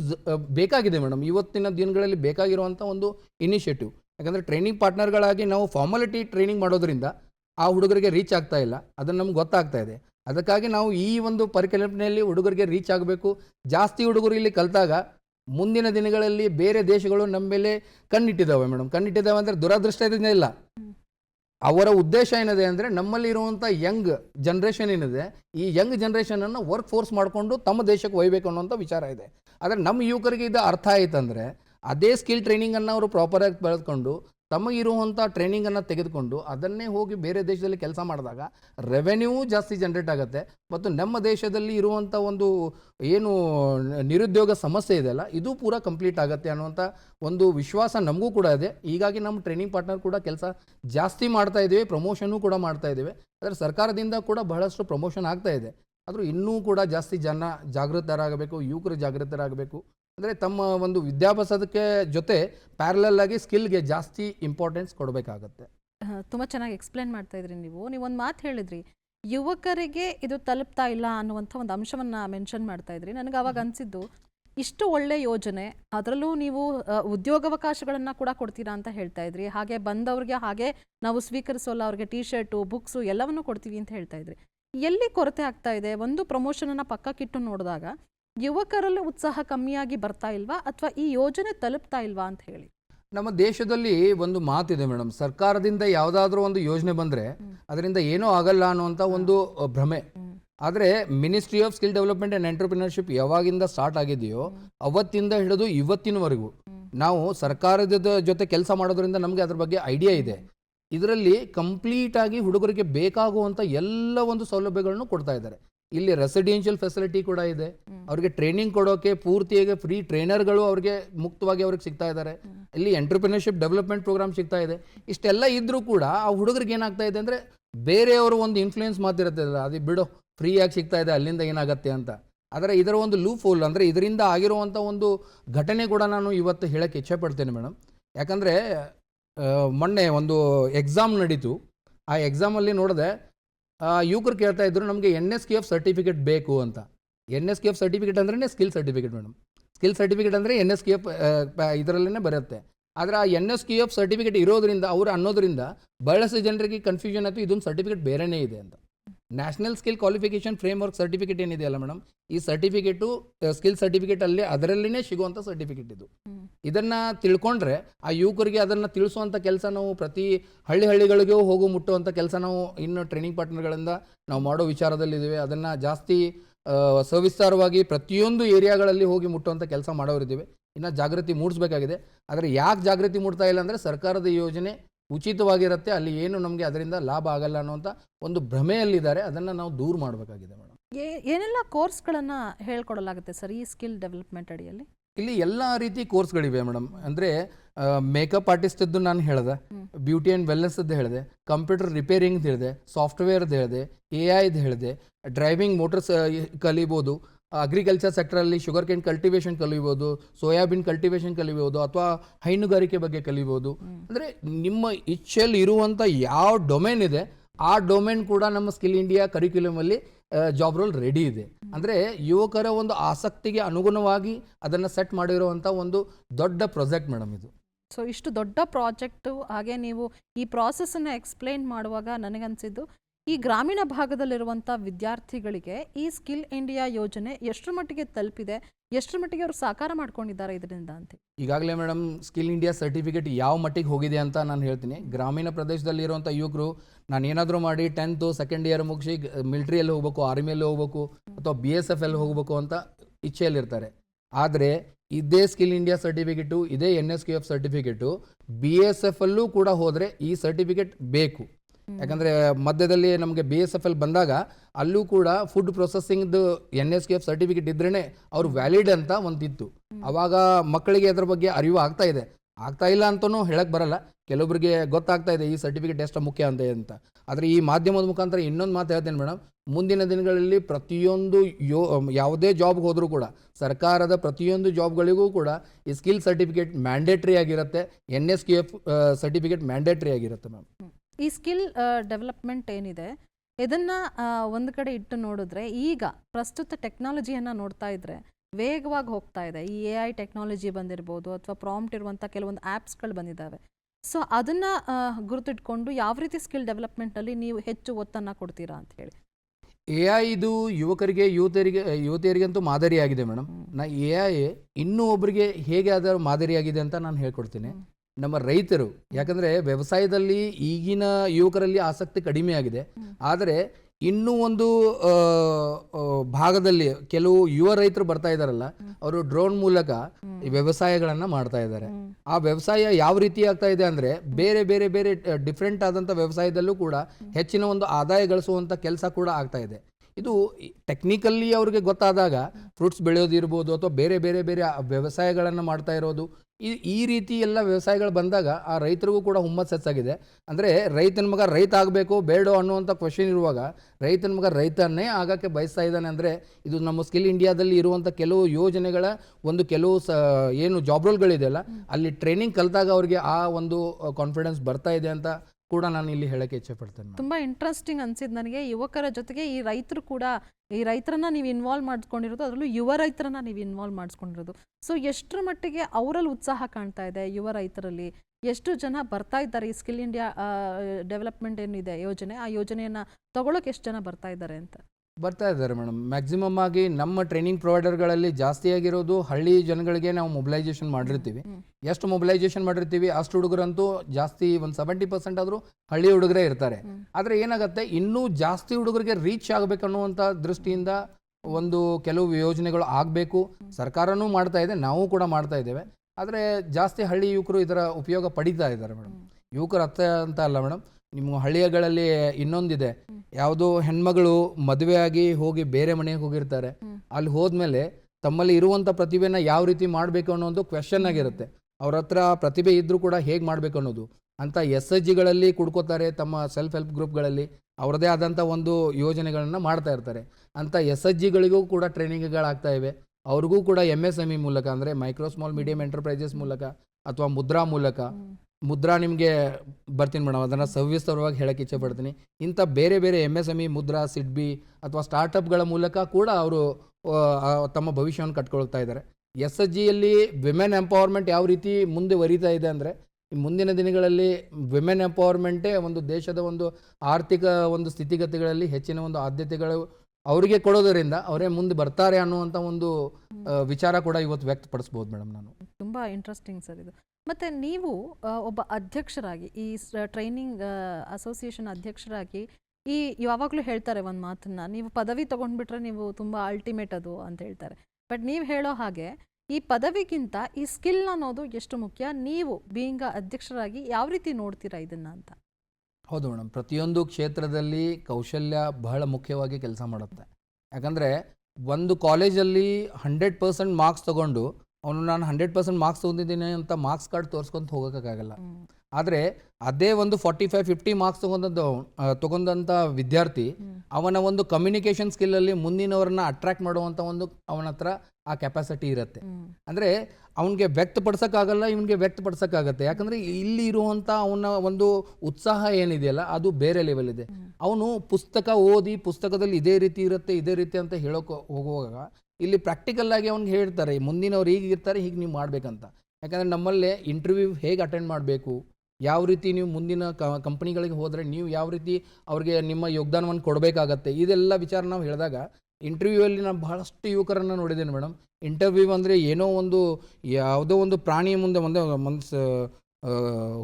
ಬೇಕಾಗಿದೆ ಮೇಡಮ್. ಇವತ್ತಿನ ದಿನಗಳಲ್ಲಿ ಬೇಕಾಗಿರುವಂಥ ಒಂದು ಇನಿಷಿಯೇಟಿವ್ ಯಾಕಂದರೆ ಟ್ರೈನಿಂಗ್ ಪಾರ್ಟ್ನರ್ಗಳಾಗಿ ನಾವು ಫಾರ್ಮಾಲಿಟಿ ಟ್ರೈನಿಂಗ್ ಮಾಡೋದ್ರಿಂದ ಆ ಹುಡುಗರಿಗೆ ರೀಚ್ ಆಗ್ತಾ ಇಲ್ಲ. ಅದನ್ನು ನಮ್ಗೆ ಗೊತ್ತಾಗ್ತಾ ಇದೆ. ಅದಕ್ಕಾಗಿ ನಾವು ಈ ಒಂದು ಪರಿಕಲ್ಪನೆಯಲ್ಲಿ ಹುಡುಗರಿಗೆ ರೀಚ್ ಆಗಬೇಕು. ಜಾಸ್ತಿ ಹುಡುಗರು ಇಲ್ಲಿ ಕಲಿತಾಗ ಮುಂದಿನ ದಿನಗಳಲ್ಲಿ ಬೇರೆ ದೇಶಗಳು ನಮ್ಮ ಮೇಲೆ ಕಣ್ಣಿಟ್ಟಿದ್ದಾವೆ ಮೇಡಮ್. ಕಣ್ಣಿಟ್ಟಿದ್ದಾವೆ ಅಂದರೆ ದುರದೃಷ್ಟದಿಂದ ಇಲ್ಲ. ಅವರ ಉದ್ದೇಶ ಏನಿದೆ ಅಂದರೆ ನಮ್ಮಲ್ಲಿ ಇರುವಂಥ ಯಂಗ್ ಜನ್ರೇಷನ್ ಏನಿದೆ, ಈ ಯಂಗ್ ಜನ್ರೇಷನನ್ನು ವರ್ಕ್ ಫೋರ್ಸ್ ಮಾಡಿಕೊಂಡು ತಮ್ಮ ದೇಶಕ್ಕೆ ಒಯ್ಬೇಕು ಅನ್ನೋಂಥ ವಿಚಾರ ಇದೆ. ಆದರೆ ನಮ್ಮ ಯುವಕರಿಗೆ ಇದು ಅರ್ಥ ಆಯ್ತಂದರೆ, ಅದೇ ಸ್ಕಿಲ್ ಟ್ರೈನಿಂಗನ್ನು ಅವರು ಪ್ರಾಪರಾಗಿ ಬೆಳೆದುಕೊಂಡು ತಮಗಿರುವಂಥ ಟ್ರೈನಿಂಗನ್ನು ತೆಗೆದುಕೊಂಡು ಅದನ್ನೇ ಹೋಗಿ ಬೇರೆ ದೇಶದಲ್ಲಿ ಕೆಲಸ ಮಾಡಿದಾಗ ರೆವೆನ್ಯೂ ಜಾಸ್ತಿ ಜನ್ರೇಟ್ ಆಗುತ್ತೆ. ಮತ್ತು ನಮ್ಮ ದೇಶದಲ್ಲಿ ಇರುವಂಥ ಒಂದು ಏನು ನಿರುದ್ಯೋಗ ಸಮಸ್ಯೆ ಇದೆಯಲ್ಲ ಇದು ಪೂರ ಕಂಪ್ಲೀಟ್ ಆಗುತ್ತೆ ಅನ್ನುವಂಥ ಒಂದು ವಿಶ್ವಾಸ ನಮಗೂ ಕೂಡ ಇದೆ. ಹೀಗಾಗಿ ನಮ್ಮ ಟ್ರೈನಿಂಗ್ ಪಾರ್ಟ್ನರ್ ಕೂಡ ಕೆಲಸ ಜಾಸ್ತಿ ಮಾಡ್ತಾ ಇದ್ದೀವಿ ಪ್ರಮೋಷನ್ನು ಕೂಡ ಮಾಡ್ತಾ ಇದ್ದೇವೆ. ಆದರೆ ಸರ್ಕಾರದಿಂದ ಕೂಡ ಬಹಳಷ್ಟು ಪ್ರಮೋಷನ್ ಆಗ್ತಾ ಇದೆ. ಆದರೂ ಇನ್ನೂ ಕೂಡ ಜಾಸ್ತಿ ಜನ ಜಾಗೃತರಾಗಬೇಕು, ಯುವಕರು ಜಾಗೃತರಾಗಬೇಕು. ಅಂದರೆ ತಮ್ಮ ಒಂದು ವಿದ್ಯಾಭ್ಯಾಸದಕ್ಕೆ ಜೊತೆ ಪ್ಯಾರಲಲ್ ಆಗಿ ಸ್ಕಿಲ್ಗೆ ಜಾಸ್ತಿ ಇಂಪಾರ್ಟೆನ್ಸ್ ಕೊಡಬೇಕಾಗತ್ತೆ. ತುಂಬ ಚೆನ್ನಾಗಿ ಎಕ್ಸ್ಪ್ಲೇನ್ ಮಾಡ್ತಾ ಇದ್ರಿ ನೀವು. ನೀವು ಒಂದು ಮಾತು ಹೇಳಿದ್ರಿ ಯುವಕರಿಗೆ ಇದು ತಲುಪ್ತಾ ಇಲ್ಲ ಅನ್ನುವಂಥ ಒಂದು ಅಂಶವನ್ನು ಮೆನ್ಷನ್ ಮಾಡ್ತಾ ಇದ್ರಿ. ನನಗೆ ಅವಾಗ ಅನಿಸಿದ್ದು ಇಷ್ಟು ಒಳ್ಳೆ ಯೋಜನೆ ಅದರಲ್ಲೂ ನೀವು ಉದ್ಯೋಗಾವಕಾಶಗಳನ್ನು ಕೂಡ ಕೊಡ್ತೀರಾ ಅಂತ ಹೇಳ್ತಾ ಇದ್ರಿ. ಹಾಗೆ ಬಂದವ್ರಿಗೆ ಹಾಗೆ ನಾವು ಸ್ವೀಕರಿಸೋಲ್ಲ ಅವ್ರಿಗೆ ಟೀ ಶರ್ಟು ಬುಕ್ಸು ಎಲ್ಲವನ್ನೂ ಕೊಡ್ತೀವಿ ಅಂತ ಹೇಳ್ತಾ ಇದ್ರಿ. ಎಲ್ಲಿ ಕೊರತೆ ಆಗ್ತಾ ಇದೆ? ಒಂದು ಪ್ರಮೋಷನನ್ನು ಪಕ್ಕಕ್ಕಿಟ್ಟು ನೋಡಿದಾಗ ಯುವಕರಲ್ಲಿ ಉತ್ಸಾಹ ಕಮ್ಮಿಯಾಗಿ ಬರ್ತಾ ಇಲ್ವಾ ಅಥವಾ ಈ ಯೋಜನೆ ತಲುಪ್ತಾ ಇಲ್ವಾ ಅಂತ ಹೇಳಿ? ನಮ್ಮ ದೇಶದಲ್ಲಿ ಒಂದು ಮಾತಿದೆ ಮೇಡಮ್. ಸರ್ಕಾರದಿಂದ ಯಾವುದಾದ್ರೂ ಒಂದು ಯೋಜನೆ ಬಂದರೆ ಅದರಿಂದ ಏನೂ ಆಗಲ್ಲ ಅನ್ನುವಂಥ ಒಂದು ಭ್ರಮೆ. ಆದರೆ ministry of skill development and entrepreneurship ಯಾವಾಗಿಂದ ಸ್ಟಾರ್ಟ್ ಆಗಿದೆಯೋ ಅವತ್ತಿಂದ ಹಿಡಿದು ಇವತ್ತಿನವರೆಗೂ ನಾವು ಸರ್ಕಾರದ ಜೊತೆ ಕೆಲಸ ಮಾಡೋದ್ರಿಂದ ನಮಗೆ ಅದ್ರ ಬಗ್ಗೆ ಐಡಿಯಾ ಇದೆ. ಇದರಲ್ಲಿ ಕಂಪ್ಲೀಟ್ ಆಗಿ ಹುಡುಗರಿಗೆ ಬೇಕಾಗುವಂಥ ಎಲ್ಲ ಒಂದು ಸೌಲಭ್ಯಗಳನ್ನು ಕೊಡ್ತಾ ಇದ್ದಾರೆ. ಇಲ್ಲಿ ರೆಸಿಡೆನ್ಷಿಯಲ್ ಫೆಸಿಲಿಟಿ ಕೂಡ ಇದೆ. ಅವ್ರಿಗೆ ಟ್ರೈನಿಂಗ್ ಕೊಡೋಕೆ ಪೂರ್ತಿಯಾಗಿ ಫ್ರೀ ಟ್ರೈನರ್ಗಳು ಅವ್ರಿಗೆ ಮುಕ್ತವಾಗಿ ಅವ್ರಿಗೆ ಸಿಗ್ತಾ ಇದ್ದಾರೆ. ಇಲ್ಲಿ ಎಂಟರ್ಪ್ರಿನರ್ಶಿಪ್ ಡೆವಲಪ್ಮೆಂಟ್ ಪ್ರೋಗ್ರಾಮ್ ಸಿಗ್ತಾ ಇದೆ. ಇಷ್ಟೆಲ್ಲ ಇದ್ರೂ ಕೂಡ ಆ ಹುಡುಗರಿಗೆ ಏನಾಗ್ತಾ ಇದೆ ಅಂದರೆ ಬೇರೆಯವರು ಒಂದು ಇನ್ಫ್ಲೂಯೆನ್ಸ್ ಮಾತಿರುತ್ತೆ ಅದು ಬಿಡು ಫ್ರೀಯಾಗಿ ಸಿಗ್ತಾ ಇದೆ ಅಲ್ಲಿಂದ ಏನಾಗತ್ತೆ ಅಂತ. ಆದರೆ ಇದರ ಒಂದು ಲೂ ಹೋಲ್ ಅಂದರೆ ಇದರಿಂದ ಆಗಿರುವಂಥ ಒಂದು ಘಟನೆ ಕೂಡ ನಾನು ಇವತ್ತು ಹೇಳಕ್ಕೆ ಇಚ್ಛೆ ಪಡ್ತೇನೆ ಮೇಡಮ್ ಯಾಕಂದರೆ ಮೊನ್ನೆ ಒಂದು ಎಕ್ಸಾಮ್ ನಡೀತು. ಆ ಎಕ್ಸಾಮಲ್ಲಿ ನೋಡಿದೆ ಯುವಕರು ಕೇಳ್ತಾ ಇದ್ರು, ನಮಗೆ N S K F certificate ಬೇಕು ಅಂತ. N S K F certificate ಅಂದ್ರೆ skill certificate madam skill certificate ಅಂದರೆ ಎನ್ ಎಸ್ ಕೆ ಎಫ್ ಇದರಲ್ಲೇ ಬರುತ್ತೆ. ಆದ್ರೆ ಆ N S K F certificate ಇರೋದ್ರಿಂದ, ಅವ್ರು ಅನ್ನೋದ್ರಿಂದ, ಬಹಳಷ್ಟು ಜನರಿಗೆ ಕನ್ಫ್ಯೂಷನ್ ಆಯಿತು ಇದೊಂದು ಸರ್ಟಿಫಿಕೇಟ್ ಬೇರೆನೇ ಇದೆ ಅಂತ. National skill qualification framework certificate ಏನಿದೆಯಲ್ಲ ಮೇಡಮ್ ಈ ಸರ್ಟಿಫಿಕೇಟು ಸ್ಕಿಲ್ ಸರ್ಟಿಫಿಕೇಟ್ ಅಲ್ಲಿ ಅದರಲ್ಲಿನೇ ಸಿಗುವಂಥ ಸರ್ಟಿಫಿಕೇಟ್ ಇದು. ಇದನ್ನ ತಿಳ್ಕೊಂಡ್ರೆ ಆ ಯುವಕರಿಗೆ ಅದನ್ನ ತಿಳಿಸುವಂಥ ಕೆಲಸ ನಾವು ಪ್ರತಿ ಹಳ್ಳಿ ಹಳ್ಳಿಗಳಿಗೂ ಹೋಗು ಮುಟ್ಟುವಂಥ ಕೆಲಸ ನಾವು ಇನ್ನು ಟ್ರೈನಿಂಗ್ ಪಾರ್ಟ್ನರ್ಗಳಿಂದ ನಾವು ಮಾಡೋ ವಿಚಾರದಲ್ಲಿದ್ದೀವಿ ಅದನ್ನ ಜಾಸ್ತಿ ಸವಿಸ್ತಾರವಾಗಿ ಪ್ರತಿಯೊಂದು ಏರಿಯಾಗಳಲ್ಲಿ ಹೋಗಿ ಮುಟ್ಟುವಂಥ ಕೆಲಸ ಮಾಡೋರಿದ್ದೀವಿ. ಇನ್ನು ಜಾಗೃತಿ ಮೂಡಿಸ್ಬೇಕಾಗಿದೆ. ಆದರೆ ಯಾಕೆ ಜಾಗೃತಿ ಮೂಡ್ತಾ ಇಲ್ಲ ಅಂದರೆ ಸರ್ಕಾರದ ಯೋಜನೆ ಉಚಿತವಾಗಿರುತ್ತೆ ಅಲ್ಲಿ ಏನು ನಮಗೆ ಅದರಿಂದ ಲಾಭ ಆಗಲ್ಲ ಅನ್ನುವಂಥ ಒಂದು ಭ್ರಮೆಯಲ್ಲಿದ್ದಾರೆ ಅದನ್ನು ನಾವು ದೂರ ಮಾಡಬೇಕಾಗಿದೆ ಮೇಡಮ್ ಏನೆಲ್ಲ ಕೋರ್ಸ್ಗಳನ್ನು ಹೇಳ್ಕೊಡಲಾಗುತ್ತೆ ಸರ್ ಈ ಸ್ಕಿಲ್ ಡೆವಲಪ್ಮೆಂಟ್ ಅಡಿಯಲ್ಲಿ? ಇಲ್ಲಿ ಎಲ್ಲ ರೀತಿ ಕೋರ್ಸ್ಗಳಿವೆ ಮೇಡಮ್ ಅಂದರೆ ಮೇಕಪ್ ಆರ್ಟಿಸ್ಟದ್ದು ನಾನು ಹೇಳಿದೆ ಬ್ಯೂಟಿ ಆ್ಯಂಡ್ ವೆಲ್ನೆಸ್ದು ಹೇಳಿದೆ ಕಂಪ್ಯೂಟರ್ ರಿಪೇರಿಂಗ್ದು ಹೇಳಿದೆ ಸಾಫ್ಟ್ವೇರ್ದು ಹೇಳಿದೆ ಎ ಐದು ಹೇಳಿದೆ ಡ್ರೈವಿಂಗ್ ಮೋಟರ್ಸ್ ಕಲಿಬೋದು ಅಗ್ರಿಕಲ್ಚರ್ ಸೆಕ್ಟರಲ್ಲಿ ಶುಗರ್ ಕೇನ್ ಕಲ್ಟಿವೇಷನ್ ಕಲಿಬೋದು, ಸೋಯಾಬೀನ್ ಕಲ್ಟಿವೇಷನ್ ಕಲಿಬೋದು, ಅಥವಾ ಹೈನುಗಾರಿಕೆ ಬಗ್ಗೆ ಕಲಿಬೋದು. ಅಂದರೆ ನಿಮ್ಮ ಇಚ್ಛೆಯಲ್ಲಿ ಇರುವಂಥ ಯಾವ ಡೊಮೇನ್ ಇದೆ, ಆ ಡೊಮೇನ್ ಕೂಡ ನಮ್ಮ ಸ್ಕಿಲ್ ಇಂಡಿಯಾ ಕರಿಕ್ಯುಲಮಲ್ಲಿ ಜಾಬ್ ರೋಲ್ ರೆಡಿ ಇದೆ. ಅಂದರೆ ಯುವಕರ ಒಂದು ಆಸಕ್ತಿಗೆ ಅನುಗುಣವಾಗಿ ಅದನ್ನು ಸೆಟ್ ಮಾಡಿರುವಂಥ ಒಂದು ದೊಡ್ಡ ಪ್ರಾಜೆಕ್ಟ್ ಮೇಡಮ್ ಇದು. ಸೊ ಇಷ್ಟು ದೊಡ್ಡ ಪ್ರಾಜೆಕ್ಟು ಹಾಗೆ ನೀವು ಈ ಪ್ರಾಸೆಸ್ಸನ್ನು ಎಕ್ಸ್ಪ್ಲೈನ್ ಮಾಡುವಾಗ ನನಗನ್ಸಿದ್ದು ಈ ಗ್ರಾಮೀಣ ಭಾಗದಲ್ಲಿರುವಂಥ ವಿದ್ಯಾರ್ಥಿಗಳಿಗೆ ಈ ಸ್ಕಿಲ್ ಇಂಡಿಯಾ ಯೋಜನೆ ಎಷ್ಟರ ಮಟ್ಟಿಗೆ ತಲುಪಿದೆ, ಎಷ್ಟರ ಮಟ್ಟಿಗೆ ಅವರು ಸಾಕಾರ ಮಾಡ್ಕೊಂಡಿದ್ದಾರೆ ಇದರಿಂದ ಅಂತ ಈಗಾಗಲೇ ಮೇಡಮ್, ಸ್ಕಿಲ್ ಇಂಡಿಯಾ ಸರ್ಟಿಫಿಕೇಟ್ ಯಾವ ಮಟ್ಟಿಗೆ ಹೋಗಿದೆ ಅಂತ ನಾನು ಹೇಳ್ತೀನಿ. ಗ್ರಾಮೀಣ ಪ್ರದೇಶದಲ್ಲಿ ಇರುವಂಥ ಯುವಕರು, ನಾನು ಏನಾದರೂ ಮಾಡಿ ಟೆಂತು ಸೆಕೆಂಡ್ ಇಯರ್ ಮುಗಿಸಿ ಮಿಲ್ಟ್ರಿಯಲ್ಲಿ ಹೋಗಬೇಕು, ಆರ್ಮಿಯಲ್ಲಿ ಹೋಗಬೇಕು ಅಥವಾ ಬಿ ಎಸ್ ಎಫ್ ಎಲ್ಲಿ ಹೋಗಬೇಕು ಅಂತ ಇಚ್ಛೆಯಲ್ಲಿರ್ತಾರೆ. ಆದರೆ ಇದೇ ಸ್ಕಿಲ್ ಇಂಡಿಯಾ ಸರ್ಟಿಫಿಕೇಟು, ಇದೇ N S Q F certificate B S F ಅಲ್ಲೂ ಕೂಡ ಹೋದರೆ ಈ ಸರ್ಟಿಫಿಕೇಟ್ ಬೇಕು. ಯಾಕಂದರೆ ಮಧ್ಯದಲ್ಲಿ ನಮಗೆ ಬಿ ಎಸ್ ಎಫ್ ಎಲ್ ಬಂದಾಗ ಅಲ್ಲೂ ಕೂಡ food ಪ್ರೊಸೆಸಿಂಗ್ದು N S K F certificate ಇದ್ರೇ ಅವ್ರು ವ್ಯಾಲಿಡ್ ಅಂತ ಒಂದಿತ್ತು. ಅವಾಗ ಮಕ್ಕಳಿಗೆ ಅದ್ರ ಬಗ್ಗೆ ಅರಿವು ಆಗ್ತಾ ಇದೆ. ಆಗ್ತಾ ಇಲ್ಲ ಅಂತಲೂ ಹೇಳಕ್ ಬರಲ್ಲ. ಕೆಲವೊಬ್ಬರಿಗೆ ಗೊತ್ತಾಗ್ತಾ ಇದೆ ಈ ಸರ್ಟಿಫಿಕೇಟ್ ಎಷ್ಟು ಮುಖ್ಯ ಅಂತ ಅಂತ. ಆದರೆ ಈ ಮಾಧ್ಯಮದ ಮುಖಾಂತರ ಇನ್ನೊಂದು ಮಾತು ಹೇಳ್ತೇನೆ ಮೇಡಮ್ ಮುಂದಿನ ದಿನಗಳಲ್ಲಿ ಪ್ರತಿಯೊಂದು ಯೋ ಯಾವುದೇ ಜಾಬ್ಗೆ ಹೋದರೂ ಕೂಡ ಸರ್ಕಾರದ ಪ್ರತಿಯೊಂದು ಜಾಬ್ಗಳಿಗೂ ಕೂಡ ಈ ಸ್ಕಿಲ್ ಸರ್ಟಿಫಿಕೇಟ್ ಮ್ಯಾಂಡೇಟ್ರಿ ಆಗಿರುತ್ತೆ. N S K F certificate mandatory ಆಗಿರುತ್ತೆ ಮ್ಯಾಮ್ ಈ ಸ್ಕಿಲ್ ಡೆವಲಪ್ಮೆಂಟ್ ಏನಿದೆ ಇದನ್ನು ಒಂದು ಕಡೆ ಇಟ್ಟು ನೋಡಿದ್ರೆ ಈಗ ಪ್ರಸ್ತುತ ಟೆಕ್ನಾಲಜಿಯನ್ನು ನೋಡ್ತಾ ಇದ್ರೆ ವೇಗವಾಗಿ ಹೋಗ್ತಾ ಇದೆ. ಈ ಎ ಐ ಟೆಕ್ನಾಲಜಿ ಬಂದಿರ್ಬೋದು ಅಥವಾ ಪ್ರಾಂಪ್ಟ್ ಇರುವಂಥ ಕೆಲವೊಂದು ಆ್ಯಪ್ಸ್ಗಳು ಬಂದಿದ್ದಾವೆ. ಸೊ ಅದನ್ನು ಗುರುತಿಟ್ಕೊಂಡು ಯಾವ ರೀತಿ ಸ್ಕಿಲ್ ಡೆವಲಪ್ಮೆಂಟಲ್ಲಿ ನೀವು ಹೆಚ್ಚು ಒತ್ತನ್ನು ಕೊಡ್ತೀರಾ ಅಂತ ಹೇಳಿ. ಎ ಐ ಇದು ಯುವಕರಿಗೆ ಯುವತಿಯರಿಗೆ ಯುವತಿಯರಿಗಂತೂ ಮಾದರಿಯಾಗಿದೆ ಮೇಡಮ್ ನಾ ಎ ಐ ಇನ್ನೂ ಒಬ್ಬರಿಗೆ ಹೇಗೆ ಆದರೂ ಮಾದರಿಯಾಗಿದೆ ಅಂತ ನಾನು ಹೇಳ್ಕೊಡ್ತೀನಿ. ನಮ್ಮ ರೈತರು, ಯಾಕಂದ್ರೆ ವ್ಯವಸಾಯದಲ್ಲಿ ಈಗಿನ ಯುವಕರಲ್ಲಿ ಆಸಕ್ತಿ ಕಡಿಮೆ ಆಗಿದೆ. ಆದರೆ ಇನ್ನೂ ಒಂದು ಭಾಗದಲ್ಲಿ ಕೆಲವು ಯುವ ರೈತರು ಬರ್ತಾ ಇದಾರಲ್ಲ. ಅವರು ಡ್ರೋನ್ ಮೂಲಕ ವ್ಯವಸಾಯಗಳನ್ನು ಮಾಡ್ತಾ ಇದ್ದಾರೆ ಆ ವ್ಯವಸಾಯ ಯಾವ ರೀತಿ ಆಗ್ತಾ ಇದೆ ಅಂದ್ರೆ, ಬೇರೆ ಬೇರೆ ಬೇರೆ ಡಿಫ್ರೆಂಟ್ ಆದಂತ ವ್ಯವಸಾಯದಲ್ಲೂ ಕೂಡ ಹೆಚ್ಚಿನ ಒಂದು ಆದಾಯ ಗಳಿಸುವಂತ ಕೆಲಸ ಕೂಡ ಆಗ್ತಾ ಇದೆ ಇದು ಟೆಕ್ನಿಕಲ್ಲಿ ಅವ್ರಿಗೆ ಗೊತ್ತಾದಾಗ ಫ್ರೂಟ್ಸ್ ಬೆಳೆಯೋದಿರ್ಬೋದು ಅಥವಾ ಬೇರೆ ಬೇರೆ ಬೇರೆ ವ್ಯವಸಾಯಗಳನ್ನು ಮಾಡ್ತಾ ಇರೋದು ಈ ಈ ರೀತಿ ಎಲ್ಲ ವ್ಯವಸಾಯಗಳು ಬಂದಾಗ ಆ ರೈತರಿಗೂ ಕೂಡ ಹುಮ್ಮಸ್ಸು ಹೆಚ್ಚಾಗಿದೆ. ಅಂದರೆ ರೈತನ ಮಗ ರೈತ ಆಗಬೇಕು, ಬೇಡೋ ಅನ್ನುವಂಥ ಕ್ವಶನ್ ಇರುವಾಗ ರೈತನ ಮಗ ರೈತನ್ನೇ ಆಗೋಕ್ಕೆ ಬಯಸ್ತಾ ಇದ್ದಾನೆ ಅಂದರೆ ಇದು ನಮ್ಮ ಸ್ಕಿಲ್ ಇಂಡಿಯಾದಲ್ಲಿ ಇರುವಂಥ ಕೆಲವು ಯೋಜನೆಗಳ ಒಂದು ಕೆಲವು ಸ, ಏನು ಜಾಬ್ ರೋಲ್ಗಳಿದೆಯಲ್ಲ ಅಲ್ಲಿ ಟ್ರೈನಿಂಗ್ ಕಲಿತಾಗ ಅವ್ರಿಗೆ ಆ ಒಂದು ಕಾನ್ಫಿಡೆನ್ಸ್ ಬರ್ತಾ ಇದೆ ಅಂತ ಕೂಡ ನಾನು ಇಲ್ಲಿ ಹೇಳಕ್ಕೆ ಇಚ್ಛೆ ಪಡ್ತೇನೆ ತುಂಬಾ ಇಂಟ್ರೆಸ್ಟಿಂಗ್ ಅನ್ಸಿದ್ ನನಗೆ. ಯುವಕರ ಜೊತೆಗೆ ಈ ರೈತರು ಕೂಡ, ಈ ರೈತರನ್ನ ನೀವು ಇನ್ವಾಲ್ವ್ ಮಾಡ್ಕೊಂಡಿರೋದು, ಅದರಲ್ಲೂ ಯುವ ರೈತರನ್ನ ನೀವು ಇನ್ವಾಲ್ವ್ ಮಾಡಿಸ್ಕೊಂಡಿರೋದು. ಸೊ ಎಷ್ಟರ ಮಟ್ಟಿಗೆ ಅವರಲ್ಲಿ ಉತ್ಸಾಹ ಕಾಣ್ತಾ ಇದೆ ಯುವ ರೈತರಲ್ಲಿ? ಎಷ್ಟು ಜನ ಬರ್ತಾ ಇದ್ದಾರೆ? ಈ ಸ್ಕಿಲ್ ಇಂಡಿಯಾ ಡೆವಲಪ್ಮೆಂಟ್ ಏನಿದೆ ಯೋಜನೆ? ಆ ಯೋಜನೆಯನ್ನ ತಗೊಳಕ್ ಎಷ್ಟು ಜನ ಬರ್ತಾ ಇದ್ದಾರೆ ಅಂತ? ಬರ್ತಾ ಇದ್ದಾರೆ ಮೇಡಮ್. ಮ್ಯಾಕ್ಸಿಮಮ್ ಆಗಿ ನಮ್ಮ ಟ್ರೈನಿಂಗ್ ಪ್ರೊವೈಡರ್ಗಳಲ್ಲಿ ಜಾಸ್ತಿ ಆಗಿರೋದು ಹಳ್ಳಿ ಜನಗಳಿಗೆ ನಾವು ಮೊಬಿಲೈಸೇಷನ್ ಮಾಡಿರ್ತೀವಿ. ಎಷ್ಟು ಮೊಬಿಲೈಸೇಷನ್ ಮಾಡಿರ್ತೀವಿ ಅಷ್ಟು ಹುಡುಗರಂತೂ ಜಾಸ್ತಿ ಒಂದು ಸೆವೆಂಟಿ ಪರ್ಸೆಂಟ್ ಆದರೂ ಹಳ್ಳಿ ಹುಡುಗರೇ ಇರ್ತಾರೆ. ಆದರೆ ಏನಾಗುತ್ತೆ ಇನ್ನೂ ಜಾಸ್ತಿ ಹುಡುಗರಿಗೆ ರೀಚ್ ಆಗಬೇಕು ಅನ್ನುವಂಥ ದೃಷ್ಟಿಯಿಂದ ಒಂದು ಕೆಲವು ಯೋಜನೆಗಳು ಆಗಬೇಕು. ಸರ್ಕಾರನೂ ಮಾಡ್ತಾ ಇದೆ ನಾವು ಕೂಡ ಮಾಡ್ತಾ ಇದ್ದೇವೆ. ಆದರೆ ಜಾಸ್ತಿ ಹಳ್ಳಿ ಯುವಕರು ಇದರ ಉಪಯೋಗ ಪಡಿತಾ ಇದ್ದಾರೆ ಮೇಡಮ್. ಯುವಕರು ಅತ್ತ ಅಂತ ಅಲ್ಲ ಮೇಡಮ್. ನಿಮ್ಮ ಹಳ್ಳಿಗಳಲ್ಲಿ ಇನ್ನೊಂದಿದೆ. ಯಾವುದೋ ಹೆಣ್ಮಗಳು ಮದುವೆಯಾಗಿ ಹೋಗಿ ಬೇರೆ ಮನೆಗೆ ಹೋಗಿರ್ತಾರೆ. ಅಲ್ಲಿ ಹೋದ್ಮೇಲೆ ತಮ್ಮಲ್ಲಿ ಇರುವಂತ ಪ್ರತಿಭೆನ ಯಾವ ರೀತಿ ಮಾಡಬೇಕು ಅನ್ನೋ ಒಂದು ಕ್ವೆಶನ್ ಆಗಿರುತ್ತೆ. ಅವ್ರ ಹತ್ರ ಪ್ರತಿಭೆ ಇದ್ರೂ ಕೂಡ ಹೇಗೆ ಮಾಡಬೇಕು ಅನ್ನೋದು. ಅಂತ ಎಸ್ ಎಚ್ ಜಿಗಳಲ್ಲಿ ಕುಡ್ಕೋತಾರೆ ತಮ್ಮ ಸೆಲ್ಫ್ ಹೆಲ್ಪ್ ಗ್ರೂಪ್ಗಳಲ್ಲಿ ಅವರದೇ ಆದಂಥ ಒಂದು ಯೋಜನೆಗಳನ್ನು ಮಾಡ್ತಾ ಇರ್ತಾರೆ. ಅಂತ ಎಸ್ ಎಚ್ ಜಿಗಳಿಗೂ ಕೂಡ ಟ್ರೈನಿಂಗ್ಗಳಾಗ್ತಾ ಇವೆ. ಅವ್ರಿಗೂ ಕೂಡ ಎಂ ಎಸ್ ಎಂ ಇ ಮೂಲಕ ಅಂದರೆ ಮೈಕ್ರೋ ಸ್ಮಾಲ್ ಮೀಡಿಯಂ ಎಂಟರ್ಪ್ರೈಸಸ್ ಮೂಲಕ ಅಥವಾ ಮುದ್ರಾ ಮೂಲಕ. ಮುದ್ರಾ ನಿಮಗೆ ಬರ್ತೀನಿ ಮೇಡಮ್. ಅದನ್ನು ಸವಿಸ್ತರವಾಗಿ ಹೇಳಕ್ಕೆ ಇಚ್ಛೆ ಪಡ್ತೀನಿ. ಇಂಥ ಬೇರೆ ಬೇರೆ M S M E, Mudra, SIDBI ಅಥವಾ ಸ್ಟಾರ್ಟಪ್ಗಳ ಮೂಲಕ ಕೂಡ ಅವರು ತಮ್ಮ ಭವಿಷ್ಯವನ್ನು ಕಟ್ಕೊಳ್ತಾ ಇದ್ದಾರೆ. ಎಸ್ ಎಸ್ ಜಿಯಲ್ಲಿ ವಿಮೆನ್ ಎಂಪವರ್ಮೆಂಟ್ ಯಾವ ರೀತಿ ಮುಂದೆ ವರಿತಾ ಇದೆ ಅಂದರೆ ಮುಂದಿನ ದಿನಗಳಲ್ಲಿ ವಿಮೆನ್ ಎಂಪವರ್ಮೆಂಟೇ ಒಂದು ದೇಶದ ಒಂದು ಆರ್ಥಿಕ ಒಂದು ಸ್ಥಿತಿಗತಿಗಳಲ್ಲಿ ಹೆಚ್ಚಿನ ಒಂದು ಆದ್ಯತೆಗಳು ಅವರಿಗೆ ಕೊಡೋದರಿಂದ ಅವರೇ ಮುಂದೆ ಬರ್ತಾರೆ ಅನ್ನುವಂಥ ಒಂದು ವಿಚಾರ ಕೂಡ ಇವತ್ತು ವ್ಯಕ್ತಪಡಿಸ್ಬೋದು ಮೇಡಮ್ ನಾನು. ತುಂಬ ಇಂಟ್ರೆಸ್ಟಿಂಗ್ ಸರ್ ಇದು. ಮತ್ತೆ ನೀವು ಒಬ್ಬ ಅಧ್ಯಕ್ಷರಾಗಿ, ಈ ಟ್ರೈನಿಂಗ್ ಅಸೋಸಿಯೇಷನ್ ಅಧ್ಯಕ್ಷರಾಗಿ, ಈ, ಯಾವಾಗಲೂ ಹೇಳ್ತಾರೆ ಒಂದು ಮಾತನ್ನ, ನೀವು ಪದವಿ ತೊಗೊಂಡ್ಬಿಟ್ರೆ ನೀವು ತುಂಬ ಅಲ್ಟಿಮೇಟ್ ಅದು ಅಂತ ಹೇಳ್ತಾರೆ. ಬಟ್ ನೀವು ಹೇಳೋ ಹಾಗೆ, ಈ ಪದವಿಗಿಂತ ಈ ಸ್ಕಿಲ್ ಅನ್ನೋದು ಎಷ್ಟು ಮುಖ್ಯ? ನೀವು ಬೀಯಿಂಗ್ ಅಧ್ಯಕ್ಷರಾಗಿ ಯಾವ ರೀತಿ ನೋಡ್ತೀರಾ ಇದನ್ನ ಅಂತ? ಹೌದು ಮೇಡಮ್ ಪ್ರತಿಯೊಂದು ಕ್ಷೇತ್ರದಲ್ಲಿ ಕೌಶಲ್ಯ ಬಹಳ ಮುಖ್ಯವಾಗಿ ಕೆಲಸ ಮಾಡುತ್ತೆ. ಯಾಕಂದರೆ, ಒಂದು ಕಾಲೇಜಲ್ಲಿ ಹಂಡ್ರೆಡ್ ಪರ್ಸೆಂಟ್ ಮಾರ್ಕ್ಸ್ ತೊಗೊಂಡು ಅವನು ನಾನು ಹಂಡ್ರೆಡ್ ಪರ್ಸೆಂಟ್ ಮಾರ್ಕ್ಸ್ ತೊಗೊಂಡಿದ್ದೀನಿ ಅಂತ ಮಾರ್ಕ್ಸ್ ಕಾರ್ಡ್ ತೋರಿಸ್ಕೊಂತ ಹೋಗೋಕ್ಕಾಗಲ್ಲ. ಆದರೆ ಅದೇ ಒಂದು ಫಾರ್ಟಿ ಫೈವ್ ಫಿಫ್ಟಿ ಮಾರ್ಕ್ಸ್ ತೊಗೊಂಡದ್ದು ತೊಗೊಂಡಂಥ ವಿದ್ಯಾರ್ಥಿ ಅವನ ಒಂದು ಕಮ್ಯುನಿಕೇಷನ್ ಸ್ಕಿಲ್ಲಲ್ಲಿ ಮುಂದಿನವ್ರನ್ನ ಅಟ್ರಾಕ್ಟ್ ಮಾಡುವಂಥ ಒಂದು ಅವನ ಹತ್ರ ಆ ಕೆಪಾಸಿಟಿ ಇರುತ್ತೆ. ಅಂದರೆ ಅವನಿಗೆ ವ್ಯಕ್ತಪಡಿಸೋಕ್ಕಾಗಲ್ಲ ಇವನಿಗೆ ವ್ಯಕ್ತಪಡಿಸೋಕ್ಕಾಗತ್ತೆ. ಯಾಕಂದರೆ ಇಲ್ಲಿ ಇರುವಂಥ ಅವನ ಒಂದು ಉತ್ಸಾಹ ಏನಿದೆಯಲ್ಲ ಅದು ಬೇರೆ ಲೆವೆಲ್ ಇದೆ. ಅವನು ಪುಸ್ತಕ ಓದಿ ಪುಸ್ತಕದಲ್ಲಿ ಇದೇ ರೀತಿ ಇರುತ್ತೆ ಇದೇ ರೀತಿ ಅಂತ ಹೇಳೋಕೆ ಹೋಗುವಾಗ ಇಲ್ಲಿ ಪ್ರಾಕ್ಟಿಕಲ್ ಆಗಿ ಅವ್ನಿಗೆ ಹೇಳ್ತಾರೆ, ಮುಂದಿನವ್ರು ಹೀಗೆ ಇರ್ತಾರೆ, ಹೀಗೆ ನೀವು ಮಾಡಬೇಕಂತ. ಯಾಕಂದರೆ ನಮ್ಮಲ್ಲೇ ಇಂಟರ್ವ್ಯೂ ಹೇಗೆ ಅಟೆಂಡ್ ಮಾಡಬೇಕು, ಯಾವ ರೀತಿ ನೀವು ಮುಂದಿನ ಕಂಪ್ನಿಗಳಿಗೆ ಹೋದರೆ ನೀವು ಯಾವ ರೀತಿ ಅವ್ರಿಗೆ ನಿಮ್ಮ ಯೋಗದಾನವನ್ನು ಕೊಡಬೇಕಾಗತ್ತೆ, ಇದೆಲ್ಲ ವಿಚಾರ ನಾವು ಹೇಳಿದಾಗ ಇಂಟರ್ವ್ಯೂವಲ್ಲಿ ನಾನು ಬಹಳಷ್ಟು ಯುವಕರನ್ನು ನೋಡಿದ್ದೇನೆ ಮೇಡಮ್ ಇಂಟರ್ವ್ಯೂ ಅಂದರೆ ಏನೋ ಒಂದು, ಯಾವುದೋ ಒಂದು ಪ್ರಾಣಿ ಮುಂದೆ ಒಂದು ಮನ್ಸ್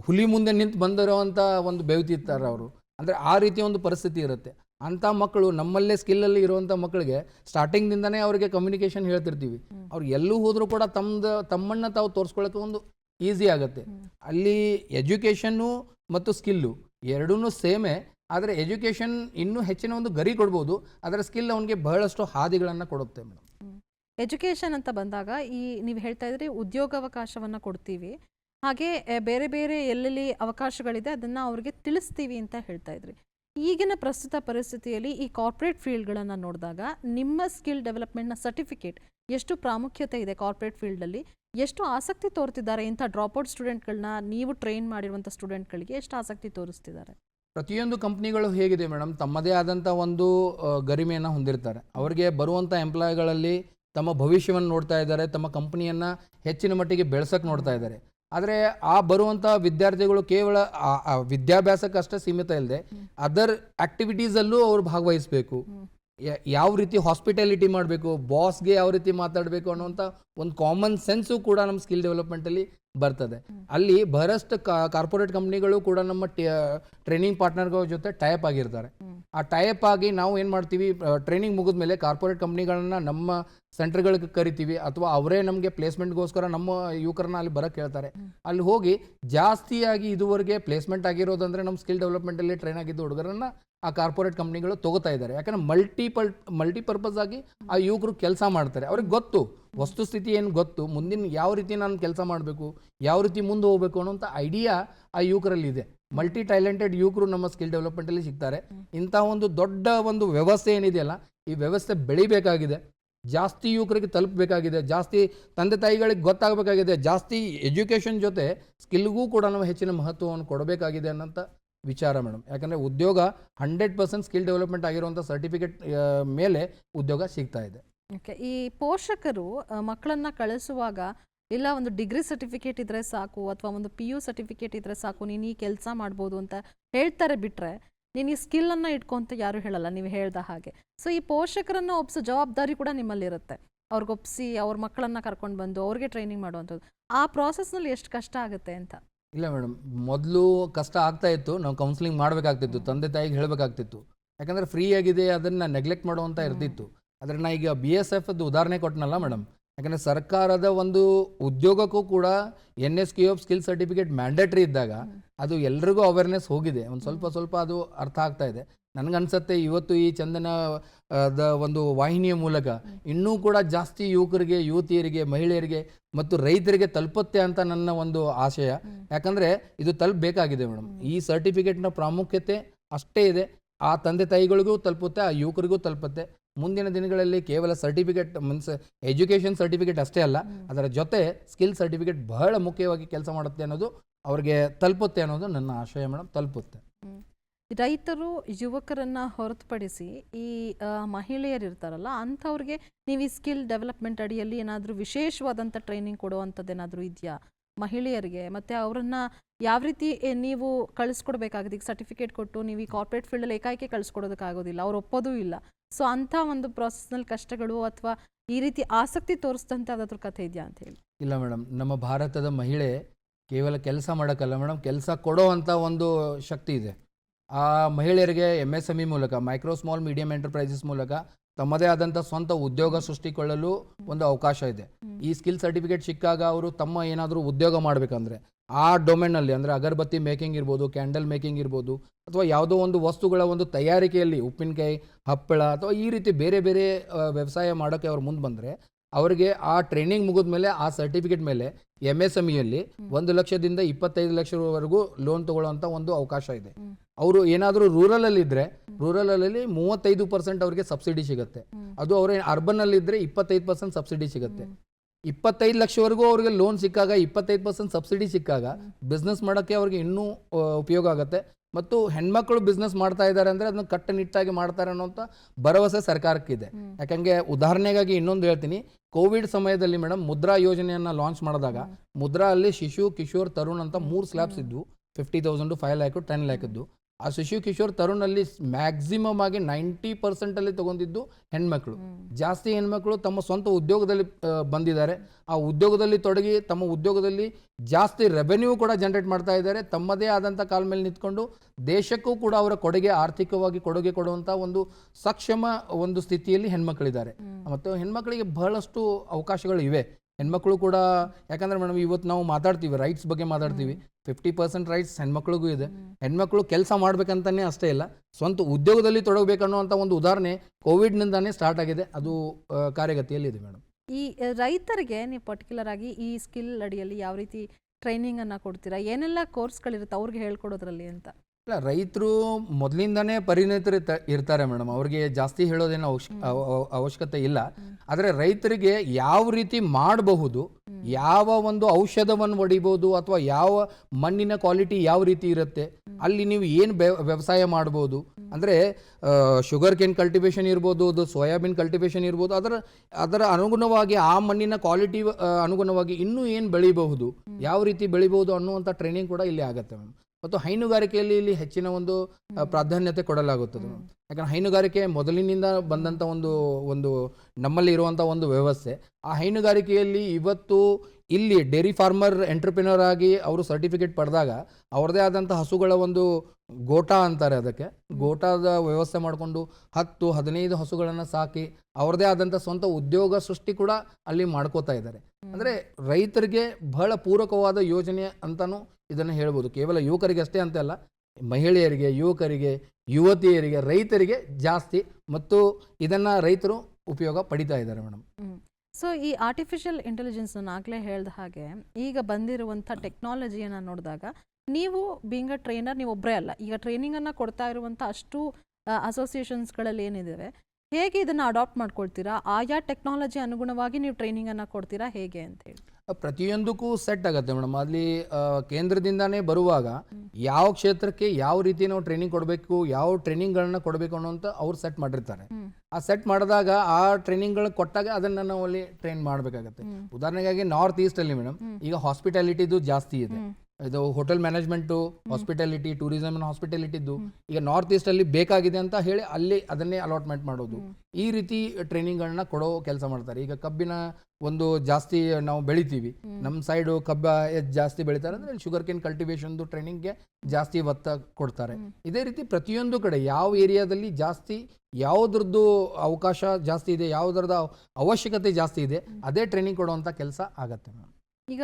ಹುಲಿ ಮುಂದೆ ನಿಂತು ಬಂದಿರೋ ಅಂತ ಒಂದು ಬೆವತಿರ್ತಾರೆ ಅವರು. ಅಂದರೆ ಆ ರೀತಿಯ ಒಂದು ಪರಿಸ್ಥಿತಿ ಇರುತ್ತೆ. ಅಂಥ ಮಕ್ಕಳು ನಮ್ಮಲ್ಲೇ ಸ್ಕಿಲ್ಲಲ್ಲಿ ಇರುವಂಥ ಮಕ್ಕಳಿಗೆ ಸ್ಟಾರ್ಟಿಂಗ್ದಿಂದನೇ ಅವರಿಗೆ ಕಮ್ಯುನಿಕೇಷನ್ ಹೇಳ್ತಿರ್ತೀವಿ. ಅವ್ರು ಎಲ್ಲೂ ಹೋದರೂ ಕೂಡ ತಮ್ಮದು ತಮ್ಮನ್ನು ತಾವು ತೋರಿಸ್ಕೊಳ್ಳೋಕೆ ಒಂದು ಈಸಿ ಆಗುತ್ತೆ. ಅಲ್ಲಿ ಎಜುಕೇಷನ್ನು ಮತ್ತು ಸ್ಕಿಲ್ಲು ಎರಡೂ ಸೇಮೇ ಆದರೆ ಎಜುಕೇಷನ್ ಇನ್ನೂ ಹೆಚ್ಚಿನ ಒಂದು ಗರಿ ಕೊಡ್ಬೋದು. ಅದರ ಸ್ಕಿಲ್ ಅವನಿಗೆ ಬಹಳಷ್ಟು ಹಾದಿಗಳನ್ನು ಕೊಡುತ್ತೆ ಮೇಡಮ್ ಎಜುಕೇಷನ್ ಅಂತ ಬಂದಾಗ ಈ ನೀವು ಹೇಳ್ತಾ ಇದ್ರಿ ಉದ್ಯೋಗಾವಕಾಶವನ್ನು ಕೊಡ್ತೀವಿ. ಹಾಗೆ ಬೇರೆ ಬೇರೆ ಎಲ್ಲೆಲ್ಲಿ ಅವಕಾಶಗಳಿದೆ ಅದನ್ನು ಅವ್ರಿಗೆ ತಿಳಿಸ್ತೀವಿ ಅಂತ ಹೇಳ್ತಾ ಇದ್ರಿ. ಈಗಿನ ಪ್ರಸ್ತುತ ಪರಿಸ್ಥಿತಿಯಲ್ಲಿ ಈ ಕಾರ್ಪೊರೇಟ್ ಫೀಲ್ಡ್ಗಳನ್ನು ನೋಡಿದಾಗ ನಿಮ್ಮ ಸ್ಕಿಲ್ ಡೆವಲಪ್ಮೆಂಟ್ನ ಸರ್ಟಿಫಿಕೇಟ್ ಎಷ್ಟು ಪ್ರಾಮುಖ್ಯತೆ ಇದೆ ಕಾರ್ಪೊರೇಟ್ ಫೀಲ್ಡಲ್ಲಿ ಎಷ್ಟು ಆಸಕ್ತಿ ತೋರ್ತಿದ್ದಾರೆ ಇಂಥ ಡ್ರಾಪ್ಔಟ್ ಸ್ಟೂಡೆಂಟ್ಗಳನ್ನ ನೀವು ಟ್ರೈನ್ ಮಾಡಿರುವಂಥ ಸ್ಟೂಡೆಂಟ್ಗಳಿಗೆ ಎಷ್ಟು ಆಸಕ್ತಿ ತೋರಿಸ್ತಿದ್ದಾರೆ? ಪ್ರತಿಯೊಂದು ಕಂಪ್ನಿಗಳು ಹೇಗಿದೆ ಮೇಡಮ್ ತಮ್ಮದೇ ಆದಂಥ ಒಂದು ಗರಿಮೆಯನ್ನು ಹೊಂದಿರ್ತಾರೆ. ಅವರಿಗೆ ಬರುವಂಥ ಎಂಪ್ಲಾಯ್ಗಳಲ್ಲಿ ತಮ್ಮ ಭವಿಷ್ಯವನ್ನು ನೋಡ್ತಾ ಇದ್ದಾರೆ, ತಮ್ಮ ಕಂಪ್ನಿಯನ್ನು ಹೆಚ್ಚಿನ ಮಟ್ಟಿಗೆ ಬೆಳೆಸೋಕೆ ನೋಡ್ತಾ ಇದ್ದಾರೆ. ಆದರೆ ಆ ಬರುವಂತಹ ವಿದ್ಯಾರ್ಥಿಗಳು ಕೇವಲ ವಿದ್ಯಾಭ್ಯಾಸಕ್ಕಷ್ಟೇ ಸೀಮಿತ ಇಲ್ಲದೆ ಅದರ್ ಆಕ್ಟಿವಿಟೀಸಲ್ಲೂ ಅವರು ಭಾಗವಹಿಸಬೇಕು. ಯಾವ ರೀತಿ ಹಾಸ್ಪಿಟಾಲಿಟಿ ಮಾಡಬೇಕು ಬಾಸ್ಗೆ ಯಾವ ರೀತಿ ಮಾತಾಡಬೇಕು ಅನ್ನುವಂಥ ಒಂದು ಕಾಮನ್ ಸೆನ್ಸು ಕೂಡ ನಮ್ಮ ಸ್ಕಿಲ್ ಡೆವಲಪ್ಮೆಂಟಲ್ಲಿ ಬರ್ತದೆ. ಅಲ್ಲಿ ಬಹಳಷ್ಟು ಕಾರ್ಪೊರೇಟ್ ಕಂಪ್ನಿಗಳು ಕೂಡ ನಮ್ಮ ಟ್ರೈನಿಂಗ್ ಪಾರ್ಟ್ನರ್ಗಳ ಜೊತೆ ಟೈಪ್ ಆಗಿರ್ತಾರೆ. ಆ ಟೈಪ್ ಆಗಿ ನಾವು ಏನು ಮಾಡ್ತೀವಿ ಟ್ರೈನಿಂಗ್ ಮುಗಿದ ಮೇಲೆ ಕಾರ್ಪೊರೇಟ್ ಕಂಪ್ನಿಗಳನ್ನ ನಮ್ಮ ಸೆಂಟರ್ಗಳಿಗೆ ಕರಿತೀವಿ ಅಥವಾ ಅವರೇ ನಮಗೆ ಪ್ಲೇಸ್ಮೆಂಟ್ಗೋಸ್ಕರ ನಮ್ಮ ಯುವಕರನ್ನ ಅಲ್ಲಿ ಬರೋಕ್ಕೆ ಹೇಳ್ತಾರೆ. ಅಲ್ಲಿ ಹೋಗಿ ಜಾಸ್ತಿಯಾಗಿ ಇದುವರೆಗೆ ಪ್ಲೇಸ್ಮೆಂಟ್ ಆಗಿರೋದಂದ್ರೆ ನಮ್ಮ ಸ್ಕಿಲ್ ಡೆವಲಪ್ಮೆಂಟಲ್ಲಿ ಟ್ರೈನ್ ಆಗಿದ್ದ ಹುಡುಗರನ್ನ ಆ ಕಾರ್ಪೊರೇಟ್ ಕಂಪ್ನಿಗಳು ತಗೋತಾ ಇದ್ದಾರೆ. ಯಾಕಂದ್ರೆ ಮಲ್ಟಿಪಲ್ ಮಲ್ಟಿಪರ್ಪಸ್ ಆಗಿ ಆ ಯುವಕರು ಕೆಲಸ ಮಾಡ್ತಾರೆ. ಅವ್ರಿಗೆ ಗೊತ್ತು ವಸ್ತುಸ್ಥಿತಿ ಏನು ಗೊತ್ತು ಮುಂದಿನ ಯಾವ ರೀತಿ ನಾನು ಕೆಲಸ ಮಾಡಬೇಕು ಯಾವ ರೀತಿ ಮುಂದೆ ಹೋಗಬೇಕು ಅನ್ನೋಂಥ ಐಡಿಯಾ ಆ ಯುವಕರಲ್ಲಿ ಇದೆ. ಮಲ್ಟಿ ಟ್ಯಾಲೆಂಟೆಡ್ ಯುವಕರು ನಮ್ಮ ಸ್ಕಿಲ್ ಡೆವಲಪ್ಮೆಂಟಲ್ಲಿ ಸಿಗ್ತಾರೆ. ಇಂಥ ಒಂದು ದೊಡ್ಡ ಒಂದು ವ್ಯವಸ್ಥೆ ಏನಿದೆಯಲ್ಲ, ಈ ವ್ಯವಸ್ಥೆ ಬೆಳಿಬೇಕಾಗಿದೆ. ಜಾಸ್ತಿ ಯುವಕರಿಗೆ ತಲುಪಬೇಕಾಗಿದೆ, ಜಾಸ್ತಿ ತಂದೆ ತಾಯಿಗಳಿಗೆ ಗೊತ್ತಾಗಬೇಕಾಗಿದೆ, ಜಾಸ್ತಿ ಎಜುಕೇಷನ್ ಜೊತೆ ಸ್ಕಿಲ್ಗೂ ಕೂಡ ನಾವು ಹೆಚ್ಚಿನ ಮಹತ್ವವನ್ನು ಕೊಡಬೇಕಾಗಿದೆ ಅನ್ನೋಂಥ ವಿಚಾರ ಮೇಡಮ್ ಯಾಕಂದರೆ ಉದ್ಯೋಗ ಹಂಡ್ರೆಡ್ ಪರ್ಸೆಂಟ್ ಸ್ಕಿಲ್ ಡೆವಲಪ್ಮೆಂಟ್ ಆಗಿರುವಂಥ ಸರ್ಟಿಫಿಕೇಟ್ ಮೇಲೆ ಉದ್ಯೋಗ ಸಿಗ್ತಾ ಇದೆ. ಓಕೆ, ಈ ಪೋಷಕರು ಮಕ್ಕಳನ್ನ ಕಳಿಸುವಾಗ ಇಲ್ಲ ಒಂದು ಡಿಗ್ರಿ ಸರ್ಟಿಫಿಕೇಟ್ ಇದ್ರೆ ಸಾಕು ಅಥವಾ ಒಂದು ಪಿ ಯು ಸರ್ಟಿಫಿಕೇಟ್ ಇದ್ರೆ ಸಾಕು ನೀನು ಈ ಕೆಲಸ ಮಾಡ್ಬೋದು ಅಂತ ಹೇಳ್ತಾರೆ ಬಿಟ್ಟರೆ ನೀನು ಈ ಸ್ಕಿಲ್ಲನ್ನು ಇಟ್ಕೊಂತ ಯಾರು ಹೇಳಲ್ಲ ನೀವು ಹೇಳ್ದ ಹಾಗೆ. ಸೊ ಈ ಪೋಷಕರನ್ನ ಒಪ್ಸೋ ಜವಾಬ್ದಾರಿ ಕೂಡ ನಿಮ್ಮಲ್ಲಿರುತ್ತೆ. ಅವ್ರಿಗೆ ಒಪ್ಸಿ ಅವ್ರ ಮಕ್ಕಳನ್ನ ಕರ್ಕೊಂಡು ಬಂದು ಅವ್ರಿಗೆ ಟ್ರೈನಿಂಗ್ ಮಾಡುವಂಥದ್ದು. ಆ ಪ್ರಾಸೆಸ್ನಲ್ಲಿ ಎಷ್ಟು ಕಷ್ಟ ಆಗುತ್ತೆ ಅಂತ? ಇಲ್ಲ ಮೇಡಮ್ ಮೊದಲು ಕಷ್ಟ ಆಗ್ತಾ ಇತ್ತು. ನಾವು ಕೌನ್ಸಿಲಿಂಗ್ ಮಾಡಬೇಕಾಗ್ತಿತ್ತು ತಂದೆ ತಾಯಿಗೆ ಹೇಳಬೇಕಾಗ್ತಿತ್ತು. ಯಾಕಂದರೆ ಫ್ರೀ ಆಗಿದೆ ಅದನ್ನು ನೆಗ್ಲೆಕ್ಟ್ ಮಾಡುವಂಥ ಇರ್ತಿತ್ತು ಆದರೆ ನಾ ಈಗ ಬಿ ಎಸ್ ಎಫ್ ಉದಾಹರಣೆ ಕೊಟ್ಟನಲ್ಲ ಮೇಡಮ್ ಯಾಕಂದರೆ ಸರ್ಕಾರದ ಒಂದು ಉದ್ಯೋಗಕ್ಕೂ ಕೂಡ N S Q of skill certificate mandatory ಇದ್ದಾಗ ಅದು ಎಲ್ರಿಗೂ ಅವೇರ್ನೆಸ್ ಹೋಗಿದೆ. ಒಂದು ಸ್ವಲ್ಪ ಸ್ವಲ್ಪ ಅದು ಅರ್ಥ ಆಗ್ತಾ ಇದೆ. ನನಗನ್ಸತ್ತೆ ಇವತ್ತು ಈ ಚಂದನ ದ ಒಂದು ವಾಹಿನಿಯ ಮೂಲಕ ಇನ್ನೂ ಕೂಡ ಜಾಸ್ತಿ ಯುವಕರಿಗೆ, ಯುವತಿಯರಿಗೆ, ಮಹಿಳೆಯರಿಗೆ ಮತ್ತು ರೈತರಿಗೆ ತಲುಪುತ್ತೆ ಅಂತ ನನ್ನ ಒಂದು ಆಶಯ. ಯಾಕಂದರೆ ಇದು ತಲುಪಬೇಕಾಗಿದೆ ಮೇಡಮ್ ಈ ಸರ್ಟಿಫಿಕೇಟ್ನ ಪ್ರಾಮುಖ್ಯತೆ ಅಷ್ಟೇ ಇದೆ. ಆ ತಂದೆ ತಾಯಿಗಳಿಗೂ ತಲುಪುತ್ತೆ, ಆ ಯುವಕರಿಗೂ ತಲುಪುತ್ತೆ. ಮುಂದಿನ ದಿನಗಳಲ್ಲಿ ಕೇವಲ ಸರ್ಟಿಫಿಕೇಟ್ ಮೀನ್ಸ್ ಎಜುಕೇಷನ್ ಸರ್ಟಿಫಿಕೇಟ್ ಅಷ್ಟೇ ಅಲ್ಲ ಅದರ ಜೊತೆ ಸ್ಕಿಲ್ ಸರ್ಟಿಫಿಕೇಟ್ ಬಹಳ ಮುಖ್ಯವಾಗಿ ಕೆಲಸ ಮಾಡುತ್ತೆ ಅನ್ನೋದು ಅವ್ರಿಗೆ ತಲುಪುತ್ತೆ ಅನ್ನೋದು ನನ್ನ ಆಶಯ ಮೇಡಮ್ ತಲುಪುತ್ತೆ. ರೈತರು ಯುವಕರನ್ನ ಹೊರತುಪಡಿಸಿ ಈ ಮಹಿಳೆಯರು ಇರ್ತಾರಲ್ಲ ಅಂಥವ್ರಿಗೆ ನೀವು ಈ ಸ್ಕಿಲ್ ಡೆವಲಪ್ಮೆಂಟ್ ಅಡಿಯಲ್ಲಿ ಏನಾದರೂ ವಿಶೇಷವಾದಂಥ ಟ್ರೈನಿಂಗ್ ಕೊಡುವಂಥದ್ದು ಏನಾದರೂ ಇದೆಯಾ? ಮಹಿಳೆಯರಿಗೆ ಮತ್ತು ಅವರನ್ನು ಯಾವ ರೀತಿ ನೀವು ಕಳಿಸ್ಕೊಡ್ಬೇಕಾಗುತ್ತೆ ಈಗ ಸರ್ಟಿಫಿಕೇಟ್ ಕೊಟ್ಟು ನೀವು ಈ ಕಾರ್ಪೊರೇಟ್ ಫೀಲ್ಡಲ್ಲಿ ಏಕಾಏಕಿ ಕಳಿಸ್ಕೊಡೋದಕ್ಕಾಗೋದಿಲ್ಲ ಅವ್ರು ಒಪ್ಪೋದೂ ಇಲ್ಲ. ಸೊ ಅಂಥ ಒಂದು ಪ್ರಾಸೆಸ್ನಲ್ಲಿ ಕಷ್ಟಗಳು ಅಥವಾ ಈ ರೀತಿ ಆಸಕ್ತಿ ತೋರಿಸಿದಂಥ ಅದಾದ್ರ ಕಥೆ ಇದೆಯಾ ಅಂತ ಹೇಳಿ? ಇಲ್ಲ ಮೇಡಮ್ ನಮ್ಮ ಭಾರತದ ಮಹಿಳೆ ಕೇವಲ ಕೆಲಸ ಮಾಡೋಕ್ಕಲ್ಲ ಮೇಡಮ್ ಕೆಲಸ ಕೊಡೋ ಅಂಥ ಒಂದು ಶಕ್ತಿ ಇದೆ. ಆ ಮಹಿಳೆಯರಿಗೆ ಎಂ ಎಸ್ ಎಂ ಇ ಮೂಲಕ ಮೈಕ್ರೋ ಸ್ಮಾಲ್ ಮೀಡಿಯಂ ಎಂಟರ್ಪ್ರೈಸಸ್ ಮೂಲಕ ತಮ್ಮದೇ ಆದಂಥ ಸ್ವಂತ ಉದ್ಯೋಗ ಸೃಷ್ಟಿಕೊಳ್ಳಲು ಒಂದು ಅವಕಾಶ ಇದೆ. ಈ ಸ್ಕಿಲ್ ಸರ್ಟಿಫಿಕೇಟ್ ಸಿಕ್ಕಾಗ ಅವರು ತಮ್ಮ ಏನಾದರೂ ಉದ್ಯೋಗ ಮಾಡಬೇಕಂದ್ರೆ ಆ ಡೊಮೇನಲ್ಲಿ ಅಂದರೆ ಅಗರಬತ್ತಿ ಮೇಕಿಂಗ್ ಇರ್ಬೋದು ಕ್ಯಾಂಡಲ್ ಮೇಕಿಂಗ್ ಇರ್ಬೋದು ಅಥವಾ ಯಾವುದೋ ಒಂದು ವಸ್ತುಗಳ ಒಂದು ತಯಾರಿಕೆಯಲ್ಲಿ ಉಪ್ಪಿನಕಾಯಿ ಹಪ್ಪಳ ಅಥವಾ ಈ ರೀತಿ ಬೇರೆ ಬೇರೆ ವ್ಯವಸಾಯ ಮಾಡೋಕ್ಕೆ ಅವ್ರು ಮುಂದೆ ಬಂದರೆ ಅವರಿಗೆ ಆ ಟ್ರೈನಿಂಗ್ ಮುಗಿದ ಮೇಲೆ ಆ ಸರ್ಟಿಫಿಕೇಟ್ ಮೇಲೆ ಎಂ ಎಸ್ ಎಂ ಇಯಲ್ಲಿ ಒಂದು ಲಕ್ಷದಿಂದ ಇಪ್ಪತ್ತೈದು ಲಕ್ಷವರೆಗೂ ಲೋನ್ ತಗೊಳ್ಳೋವಂಥ ಒಂದು ಅವಕಾಶ ಇದೆ. ಅವರು ಏನಾದರೂ ರೂರಲಲ್ಲಿ ಇದ್ದರೆ ರೂರಲಲ್ಲಿ ಮೂವತ್ತೈದು ಪರ್ಸೆಂಟ್ ಅವರಿಗೆ ಸಬ್ಸಿಡಿ ಸಿಗುತ್ತೆ. ಅದು ಅವರು ಅರ್ಬನ್ ಅಲ್ಲಿ ಇದ್ದರೆ ಇಪ್ಪತ್ತೈದು ಪರ್ಸೆಂಟ್ ಸಬ್ಸಿಡಿ ಸಿಗುತ್ತೆ. ಇಪ್ಪತ್ತೈದು ಲಕ್ಷವರೆಗೂ ಅವ್ರಿಗೆ ಲೋನ್ ಸಿಕ್ಕಾಗ ಇಪ್ಪತ್ತೈದು ಪರ್ಸೆಂಟ್ ಸಬ್ಸಿಡಿ ಸಿಕ್ಕಾಗ ಬಿಸ್ನೆಸ್ ಮಾಡೋಕ್ಕೆ ಅವ್ರಿಗೆ ಇನ್ನೂ ಉಪಯೋಗ ಆಗುತ್ತೆ. ಮತ್ತು ಹೆಣ್ಮಕ್ಳು ಬಿಸ್ನೆಸ್ ಮಾಡ್ತಾ ಇದ್ದಾರೆ ಅಂದರೆ ಅದನ್ನು ಕಟ್ಟುನಿಟ್ಟಾಗಿ ಮಾಡ್ತಾರೆ ಅನ್ನೋಂಥ ಭರವಸೆ ಸರ್ಕಾರಕ್ಕಿದೆ. ಇದೆ ಯಾಕಂಗೆ ಉದಾಹರಣೆಗಾಗಿ ಇನ್ನೊಂದು ಹೇಳ್ತೀನಿ. ಕೋವಿಡ್ ಸಮಯದಲ್ಲಿ ಮೇಡಮ್ ಮುದ್ರಾ ಯೋಜನೆಯನ್ನು ಲಾಂಚ್ ಮಾಡಿದಾಗ ಮುದ್ರಾ ಅಲ್ಲಿ ಶಿಶು ಕಿಶೋರ್ ತರುಣ್ ಅಂತ ಮೂರು ಸ್ಲ್ಯಾಬ್ಸ್ ಇದ್ವು. Fifty thousand five lakh ten ಲ್ಯಾಕದ್ದು ಆ ಶಶಿ ಕಿಶೋರ್ ತರುಣಲ್ಲಿ ಮ್ಯಾಕ್ಸಿಮಮ್ ಆಗಿ ನೈಂಟಿ ಪರ್ಸೆಂಟಲ್ಲಿ ತಗೊಂಡಿದ್ದು ಹೆಣ್ಮಕ್ಳು. ಜಾಸ್ತಿ ಹೆಣ್ಮಕ್ಳು ತಮ್ಮ ಸ್ವಂತ ಉದ್ಯೋಗದಲ್ಲಿ ಬಂದಿದ್ದಾರೆ. ಆ ಉದ್ಯೋಗದಲ್ಲಿ ತೊಡಗಿ ತಮ್ಮ ಉದ್ಯೋಗದಲ್ಲಿ ಜಾಸ್ತಿ ರೆವೆನ್ಯೂ ಕೂಡ ಜನರೇಟ್ ಮಾಡ್ತಾ ಇದ್ದಾರೆ. ತಮ್ಮದೇ ಆದಂಥ ಕಾಲ ಮೇಲೆ ನಿಂತ್ಕೊಂಡು ದೇಶಕ್ಕೂ ಕೂಡ ಅವರ ಕೊಡುಗೆ ಆರ್ಥಿಕವಾಗಿ ಕೊಡುಗೆ ಕೊಡುವಂಥ ಒಂದು ಸಕ್ಷಮ ಒಂದು ಸ್ಥಿತಿಯಲ್ಲಿ ಹೆಣ್ಮಕ್ಳಿದ್ದಾರೆ. ಮತ್ತು ಹೆಣ್ಮಕ್ಳಿಗೆ ಬಹಳಷ್ಟು ಅವಕಾಶಗಳು ಇವೆ. ಹೆಣ್ಮಕ್ಳು ಕೂಡ ಯಾಕಂದ್ರೆ ಮೇಡಮ್ ಇವತ್ತು ನಾವು ಮಾತಾಡ್ತೀವಿ ರೈಟ್ಸ್ ಬಗ್ಗೆ ಮಾತಾಡ್ತೀವಿ. ಫಿಫ್ಟಿ ಪರ್ಸೆಂಟ್ ರೈಟ್ಸ್ ಹೆಣ್ಮಕ್ಳಿಗೂ ಇದೆ. ಹೆಣ್ಮಕ್ಳು ಕೆಲಸ ಮಾಡ್ಬೇಕಂತಾನೆ ಅಷ್ಟೇ ಇಲ್ಲ ಸ್ವಂತ ಉದ್ಯೋಗದಲ್ಲಿ ತೊಡಗಬೇಕನ್ನುವಂಥ ಒಂದು ಉದಾಹರಣೆ ಕೋವಿಡ್ನಿಂದಾನೇ ಸ್ಟಾರ್ಟ್ ಆಗಿದೆ. ಅದು ಕಾರ್ಯಗತಿಯಲ್ಲಿ ಕಾರ್ಯಗತಿಯಲ್ಲಿದೆ ಮೇಡಮ್. ಈ ರೈತರಿಗೆ ನೀವು ಪರ್ಟಿಕ್ಯುಲರ್ ಆಗಿ ಈ ಸ್ಕಿಲ್ ಅಡಿಯಲ್ಲಿ ಯಾವ ರೀತಿ ಟ್ರೈನಿಂಗ್ ಅನ್ನ ಕೊಡ್ತೀರಾ? ಏನೆಲ್ಲ ಕೋರ್ಸ್ಗಳಿರುತ್ತೆ ಅವ್ರಿಗೆ ಹೇಳ್ಕೊಡೋದ್ರಲ್ಲಿ ಅಂತ? ಇಲ್ಲ ರೈತರು ಮೊದಲಿಂದನೇ ಪರಿಣಿತರು ಇರ್ತ- ಇರ್ತಾರೆ ಮೇಡಮ್. ಅವ್ರಿಗೆ ಜಾಸ್ತಿ ಹೇಳೋದೇನು ಅವಶ್ಯ ಅವ- ಅವ- ಅವಶ್ಯಕತೆ ಇಲ್ಲ. ಆದರೆ ರೈತರಿಗೆ ಯಾವ ರೀತಿ ಮಾಡಬಹುದು ಯಾವ ಒಂದು ಔಷಧವನ್ನು ಹೊಡಿಬೋದು ಅಥವಾ ಯಾವ ಮಣ್ಣಿನ ಕ್ವಾಲಿಟಿ ಯಾವ ರೀತಿ ಇರುತ್ತೆ ಅಲ್ಲಿ ನೀವು ಏನು ವ್ಯವಸಾಯ ಮಾಡ್ಬೋದು ಅಂದರೆ ಶುಗರ್ ಕೇನ್ ಕಲ್ಟಿವೇಷನ್ ಇರ್ಬೋದು ಅದು ಸೋಯಾಬೀನ್ ಕಲ್ಟಿವೇಷನ್ ಇರ್ಬೋದು ಅದರ ಅದರ ಅನುಗುಣವಾಗಿ ಆ ಮಣ್ಣಿನ ಕ್ವಾಲಿಟಿ ಅನುಗುಣವಾಗಿ ಇನ್ನೂ ಏನು ಬೆಳಿಬಹುದು ಯಾವ ರೀತಿ ಬೆಳಿಬಹುದು ಅನ್ನುವಂಥ ಟ್ರೈನಿಂಗ್ ಕೂಡ ಇಲ್ಲಿ ಆಗುತ್ತೆ ಮ್ಯಾಮ್ ಮತ್ತು ಹೈನುಗಾರಿಕೆಯಲ್ಲಿ ಇಲ್ಲಿ ಹೆಚ್ಚಿನ ಒಂದು ಪ್ರಾಧಾನ್ಯತೆ ಕೊಡಲಾಗುತ್ತದೆ. ಯಾಕಂದ್ರೆ ಹೈನುಗಾರಿಕೆ ಮೊದಲಿನಿಂದ ಬಂದಂಥ ಒಂದು ಒಂದು ನಮ್ಮಲ್ಲಿ ಇರುವಂಥ ಒಂದು ವ್ಯವಸ್ಥೆ. ಆ ಹೈನುಗಾರಿಕೆಯಲ್ಲಿ ಇವತ್ತು ಇಲ್ಲಿ ಡೈರಿ ಫಾರ್ಮರ್ ಎಂಟರ್ಪ್ರಿನರ್ ಆಗಿ ಅವರು ಸರ್ಟಿಫಿಕೇಟ್ ಪಡೆದಾಗ ಅವ್ರದ್ದೇ ಆದಂಥ ಹಸುಗಳ ಒಂದು ಗೋಟಾ ಅಂತಾರೆ ಅದಕ್ಕೆ. ಗೋಟಾದ ವ್ಯವಸ್ಥೆ ಮಾಡಿಕೊಂಡು ಹತ್ತು ಹದಿನೈದು ಹಸುಗಳನ್ನು ಸಾಕಿ ಅವ್ರದ್ದೇ ಆದಂಥ ಸ್ವಂತ ಉದ್ಯೋಗ ಸೃಷ್ಟಿ ಕೂಡ ಅಲ್ಲಿ ಮಾಡ್ಕೋತಾ ಇದ್ದಾರೆ. ಅಂದರೆ ರೈತರಿಗೆ ಬಹಳ ಪೂರಕವಾದ ಯೋಜನೆ ಅಂತಾನು ಇದನ್ನು ಹೇಳ್ಬೋದು. ಕೇವಲ ಯುವಕರಿಗೆ ಅಷ್ಟೇ ಅಂತ ಅಲ್ಲ, ಮಹಿಳೆಯರಿಗೆ, ಯುವಕರಿಗೆ, ಯುವತಿಯರಿಗೆ, ರೈತರಿಗೆ ಜಾಸ್ತಿ ಮತ್ತು ಇದನ್ನು ರೈತರು ಉಪಯೋಗ ಪಡಿತಾ ಇದ್ದಾರೆ ಮೇಡಮ್ ಸೊ ಈ ಆರ್ಟಿಫಿಷಿಯಲ್ ಇಂಟೆಲಿಜೆನ್ಸ್ ಆಗಲೇ ಹೇಳ್ದ ಹಾಗೆ, ಈಗ ಬಂದಿರುವಂಥ ಟೆಕ್ನಾಲಜಿಯನ್ನು ನೋಡಿದಾಗ, ನೀವು ಬೀಂಗ್ ಅ ಟ್ರೈನರ್ ನೀವು ಒಬ್ಬರೇ ಅಲ್ಲ. ಈಗ ಟ್ರೈನಿಂಗನ್ನು ಕೊಡ್ತಾ ಇರುವಂಥ ಅಷ್ಟು ಅಸೋಸಿಯೇಷನ್ಸ್ಗಳಲ್ಲಿ ಏನಿದ್ದಾವೆ ಹೇಗೆ ಇದನ್ನು ಅಡಾಪ್ಟ್ ಮಾಡ್ಕೊಳ್ತೀರಾ? ಆಯಾ ಟೆಕ್ನಾಲಜಿ ಅನುಗುಣವಾಗಿ ನೀವು ಟ್ರೈನಿಂಗನ್ನು ಕೊಡ್ತೀರಾ? ಹೇಗೆ ಅಂತ ಹೇಳಿ. ಪ್ರತಿಯೊಂದಕ್ಕೂ ಸೆಟ್ ಆಗುತ್ತೆ ಮೇಡಮ್ ಅಲ್ಲಿ ಕೇಂದ್ರದಿಂದಾನೇ ಬರುವಾಗ ಯಾವ ಕ್ಷೇತ್ರಕ್ಕೆ ಯಾವ ರೀತಿ ನಾವು ಟ್ರೈನಿಂಗ್ ಕೊಡಬೇಕು ಯಾವ ಟ್ರೈನಿಂಗ್ಗಳನ್ನ ಕೊಡಬೇಕು ಅಂತ ಅವ್ರು ಸೆಟ್ ಮಾಡಿರ್ತಾರೆ. ಆ ಸೆಟ್ ಮಾಡಿದಾಗ ಆ ಟ್ರೈನಿಂಗ್ಗಳು ಕೊಟ್ಟಾಗ ಅದನ್ನ ನಾವು ಅಲ್ಲಿ ಟ್ರೈನ್ ಮಾಡಬೇಕಾಗತ್ತೆ. ಉದಾಹರಣೆಗಾಗಿ ನಾರ್ತ್ ಈಸ್ಟಲ್ಲಿ ಮೇಡಮ್ ಹ್ಮ್. ಈಗ ಹಾಸ್ಪಿಟಾಲಿಟಿದು ಜಾಸ್ತಿ ಇದೆ. ಇದು ಹೋಟೆಲ್ ಮ್ಯಾನೇಜ್ಮೆಂಟು ಹಾಸ್ಪಿಟಾಲಿಟಿ ಟೂರಿಸಮ್ ಹಾಸ್ಪಿಟಾಲಿಟಿದ್ದು ಈಗ ನಾರ್ತ್ ಈಸ್ಟಲ್ಲಿ ಬೇಕಾಗಿದೆ ಅಂತ ಹೇಳಿ ಅಲ್ಲಿ ಅದನ್ನೇ ಅಲಾಟ್ಮೆಂಟ್ ಮಾಡೋದು. ಈ ರೀತಿ ಟ್ರೈನಿಂಗ್ಗಳನ್ನ ಕೊಡೋ ಕೆಲಸ ಮಾಡ್ತಾರೆ. ಈಗ ಕಬ್ಬಿನ ಒಂದು ಜಾಸ್ತಿ ನಾವು ಬೆಳಿತೀವಿ. ನಮ್ಮ ಸೈಡು ಕಬ್ಬ ಜಾಸ್ತಿ ಬೆಳಿತಾರೆ ಅಂದರೆ ಶುಗರ್ ಕೇನ್ ಕಲ್ಟಿವೇಶನ್ದು ಟ್ರೈನಿಂಗ್ಗೆ ಜಾಸ್ತಿ ಒತ್ತ ಕೊಡ್ತಾರೆ. ಇದೇ ರೀತಿ ಪ್ರತಿಯೊಂದು ಕಡೆ ಯಾವ ಏರಿಯಾದಲ್ಲಿ ಜಾಸ್ತಿ ಯಾವುದ್ರದ್ದು ಅವಕಾಶ ಜಾಸ್ತಿ ಇದೆ ಯಾವುದ್ರದ್ದು ಅವಶ್ಯಕತೆ ಜಾಸ್ತಿ ಇದೆ ಅದೇ ಟ್ರೈನಿಂಗ್ ಕೊಡುವಂಥ ಕೆಲಸ ಆಗತ್ತೆ ಮ್ಯಾಮ್ ಈಗ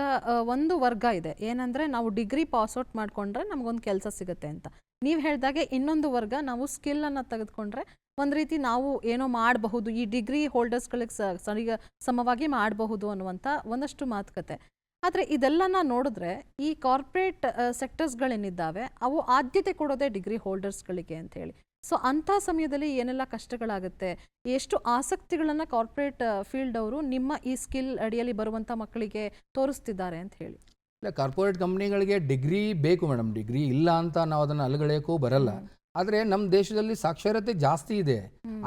ಒಂದು ವರ್ಗ ಇದೆ. ಏನಂದ್ರೆ ನಾವು ಡಿಗ್ರಿ ಪಾಸ್ ಔಟ್ ಮಾಡಿಕೊಂಡ್ರೆ ನಮಗೊಂದು ಕೆಲಸ ಸಿಗುತ್ತೆ ಅಂತ. ನೀವು ಹೇಳಿದಾಗೆ ಇನ್ನೊಂದು ವರ್ಗ ನಾವು ಸ್ಕಿಲ್ ಅನ್ನ ತೆಗೆದುಕೊಂಡ್ರೆ ಒಂದು ರೀತಿ ನಾವು ಏನೋ ಮಾಡಬಹುದು, ಈ ಡಿಗ್ರಿ ಹೋಲ್ಡರ್ಸ್ಗಳಿಗೆ ಸರಿ, ಸಮವಾಗಿ ಮಾಡಬಹುದು ಅನ್ನುವಂಥ ಒಂದಷ್ಟು ಮಾತುಕತೆ. ಆದರೆ ಇದೆಲ್ಲನ ನೋಡಿದ್ರೆ ಈ ಕಾರ್ಪೊರೇಟ್ ಸೆಕ್ಟರ್ಸ್ಗಳೇನಿದ್ದಾವೆ, ಅವು ಆದ್ಯತೆ ಕೊಡೋದೇ ಡಿಗ್ರಿ ಹೋಲ್ಡರ್ಸ್ಗಳಿಗೆ ಅಂತ ಹೇಳಿ ಸೊ ಅಂಥ ಸಮಯದಲ್ಲಿ ಏನೆಲ್ಲ ಕಷ್ಟಗಳಾಗುತ್ತೆ? ಎಷ್ಟು ಆಸಕ್ತಿಗಳನ್ನು ಕಾರ್ಪೊರೇಟ್ ಫೀಲ್ಡ್ ಅವರು ನಿಮ್ಮ ಈ ಸ್ಕಿಲ್ ಅಡಿಯಲ್ಲಿ ಬರುವಂಥ ಮಕ್ಕಳಿಗೆ ತೋರಿಸ್ತಿದ್ದಾರೆ ಅಂತ ಹೇಳಿ. ಇಲ್ಲ ಕಾರ್ಪೊರೇಟ್ ಕಂಪ್ನಿಗಳಿಗೆ ಡಿಗ್ರಿ ಬೇಕು ಮೇಡಮ್. ಡಿಗ್ರಿ ಇಲ್ಲ ಅಂತ ನಾವು ಅದನ್ನು ಅಲಗಳೆಯೋಕ್ಕೂ ಬರಲ್ಲ. ಆದರೆ ನಮ್ಮ ದೇಶದಲ್ಲಿ ಸಾಕ್ಷರತೆ ಜಾಸ್ತಿ ಇದೆ.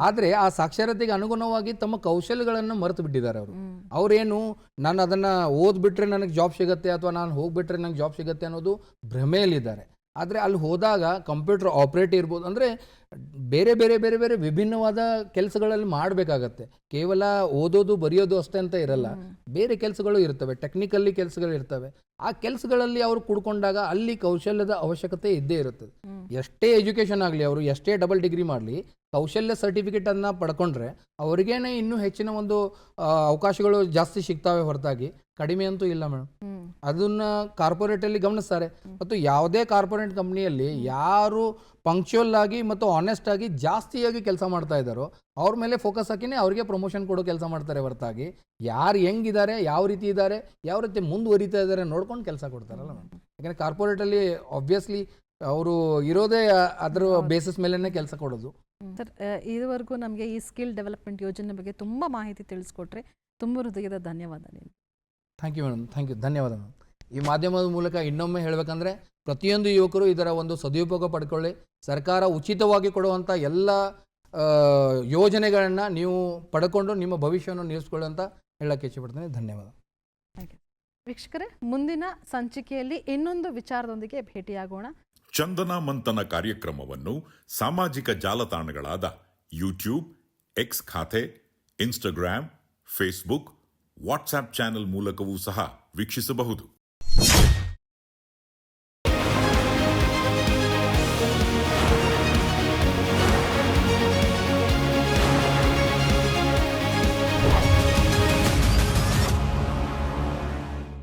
ಆದರೆ ಆ ಸಾಕ್ಷರತೆಗೆ ಅನುಗುಣವಾಗಿ ತಮ್ಮ ಕೌಶಲ್ಯಗಳನ್ನು ಮರೆತು ಬಿಟ್ಟಿದ್ದಾರೆ ಅವರು. ಅವರೇನು ನಾನು ಅದನ್ನು ಓದ್ಬಿಟ್ರೆ ನನಗೆ ಜಾಬ್ ಸಿಗುತ್ತೆ ಅಥವಾ ನಾನು ಹೋಗ್ಬಿಟ್ರೆ ನನಗೆ ಜಾಬ್ ಸಿಗುತ್ತೆ ಅನ್ನೋದು ಭ್ರಮೆಯಲ್ಲಿದ್ದಾರೆ. ಆದರೆ ಅಲ್ಲಿ ಹೋದಾಗ ಕಂಪ್ಯೂಟರ್ ಆಪ್ರೇಟ್ ಇರ್ಬೋದು ಅಂದರೆ ಬೇರೆ ಬೇರೆ ಬೇರೆ ಬೇರೆ ವಿಭಿನ್ನವಾದ ಕೆಲಸಗಳಲ್ಲಿ ಮಾಡಬೇಕಾಗತ್ತೆ. ಕೇವಲ ಓದೋದು ಬರೆಯೋದು ಅಷ್ಟೇ ಅಂತ ಇರಲ್ಲ. ಬೇರೆ ಕೆಲಸಗಳು ಇರ್ತವೆ ಟೆಕ್ನಿಕಲ್ಲಿ ಕೆಲಸಗಳು ಇರ್ತವೆ. ಆ ಕೆಲಸಗಳಲ್ಲಿ ಅವರು ಕುಡ್ಕೊಂಡಾಗ ಅಲ್ಲಿ ಕೌಶಲ್ಯದ ಅವಶ್ಯಕತೆ ಇದ್ದೇ ಇರುತ್ತದೆ. ಎಷ್ಟೇ ಎಜುಕೇಷನ್ ಆಗಲಿ ಅವರು ಎಷ್ಟೇ ಡಬಲ್ ಡಿಗ್ರಿ ಮಾಡಲಿ ಕೌಶಲ್ಯ ಸರ್ಟಿಫಿಕೇಟನ್ನು ಪಡ್ಕೊಂಡ್ರೆ ಅವ್ರಿಗೇನೆ ಇನ್ನೂ ಹೆಚ್ಚಿನ ಒಂದು ಅವಕಾಶಗಳು ಜಾಸ್ತಿ ಸಿಗ್ತಾವೆ ಹೊರತಾಗಿ. ಕಡಿಮೆ ಅಂತೂ ಇಲ್ಲ ಮೇಡಮ್. ಅದನ್ನ ಅದನ್ನ ಕಾರ್ಪೊರೇಟಲ್ಲಿ ಗಮನಿಸ್ತಾರೆ. ಮತ್ತು ಯಾವುದೇ ಕಾರ್ಪೊರೇಟ್ ಕಂಪ್ನಿಯಲ್ಲಿ ಯಾರು ಪಂಕ್ಚುಯಲ್ ಆಗಿ ಮತ್ತು ಆನೆಸ್ಟ್ ಆಗಿ ಜಾಸ್ತಿಯಾಗಿ ಕೆಲಸ ಮಾಡ್ತಾ ಇದ್ದಾರೋ ಅವ್ರ ಮೇಲೆ ಫೋಕಸ್ ಹಾಕಿನೇ ಅವ್ರಿಗೆ ಪ್ರಮೋಷನ್ ಕೊಡೋ ಕೆಲಸ ಮಾಡ್ತಾರೆ ಹೊರತಾಗಿ. ಯಾರು ಹೆಂಗಿದ್ದಾರೆ ಯಾವ ರೀತಿ ಇದ್ದಾರೆ ಯಾವ ರೀತಿ ಮುಂದುವರಿತಾ ಇದ್ದಾರೆ ನೋಡ್ಕೊಂಡು ಕೆಲಸ ಕೊಡ್ತಾರಲ್ಲ ಮೇಡಮ್. ಕಾರ್ಪೊರೇಟ್ ಕಾರ್ಪೊರೇಟಲ್ಲಿ ಆಬ್ವಿಯಸ್ಲಿ ಅವರು ಇರೋದೇ ಅದರ ಬೇಸಿಸ್ ಮೇಲೇ ಕೆಲಸ ಕೊಡೋದು. ಸರ್ ಇದುವರೆಗೂ ನಮಗೆ ಈ ಸ್ಕಿಲ್ ಡೆವಲಪ್ಮೆಂಟ್ ಯೋಜನೆ ಬಗ್ಗೆ ತುಂಬ ಮಾಹಿತಿ ತಿಳಿಸ್ಕೊಟ್ರೆ ತುಂಬ ಹೃದಯದ ಧನ್ಯವಾದ ನಿಮ್ಗೆ thank you madam thank you ಧನ್ಯವಾದ ಮೇಡಮ್ ಈ ಮಾಧ್ಯಮದ ಮೂಲಕ ಇನ್ನೊಮ್ಮೆ ಹೇಳಬೇಕಂದ್ರೆ ಪ್ರತಿಯೊಂದು ಯುವಕರು ಇದರ ಒಂದು ಸದುಪಯೋಗ ಪಡ್ಕೊಳ್ಳಿ. ಸರ್ಕಾರ ಉಚಿತವಾಗಿ ಕೊಡುವಂಥ ಎಲ್ಲ ಯೋಜನೆಗಳನ್ನು ನೀವು ಪಡ್ಕೊಂಡು ನಿಮ್ಮ ಭವಿಷ್ಯವನ್ನು ನಿರ್ಸ್ಕೊಳ್ಳಿ ಅಂತ ಹೇಳಕ್ಕೆ ಇಷ್ಟಪಡ್ತೇನೆ ಧನ್ಯವಾದ. ವೀಕ್ಷಕರೇ ಮುಂದಿನ ಸಂಚಿಕೆಯಲ್ಲಿ ಇನ್ನೊಂದು ವಿಚಾರದೊಂದಿಗೆ ಭೇಟಿಯಾಗೋಣ. ಚಂದನ ಮಂಥನ ಕಾರ್ಯಕ್ರಮವನ್ನು ಸಾಮಾಜಿಕ ಜಾಲತಾಣಗಳಾದ ಯೂಟ್ಯೂಬ್ ಎಕ್ಸ್ ಖಾತೆ ಇನ್ಸ್ಟಾಗ್ರಾಮ್ ಫೇಸ್ಬುಕ್ ವಾಟ್ಸ್ಆಪ್ ಚಾನೆಲ್ ಮೂಲಕವೂ ಸಹ ವೀಕ್ಷಿಸಬಹುದು.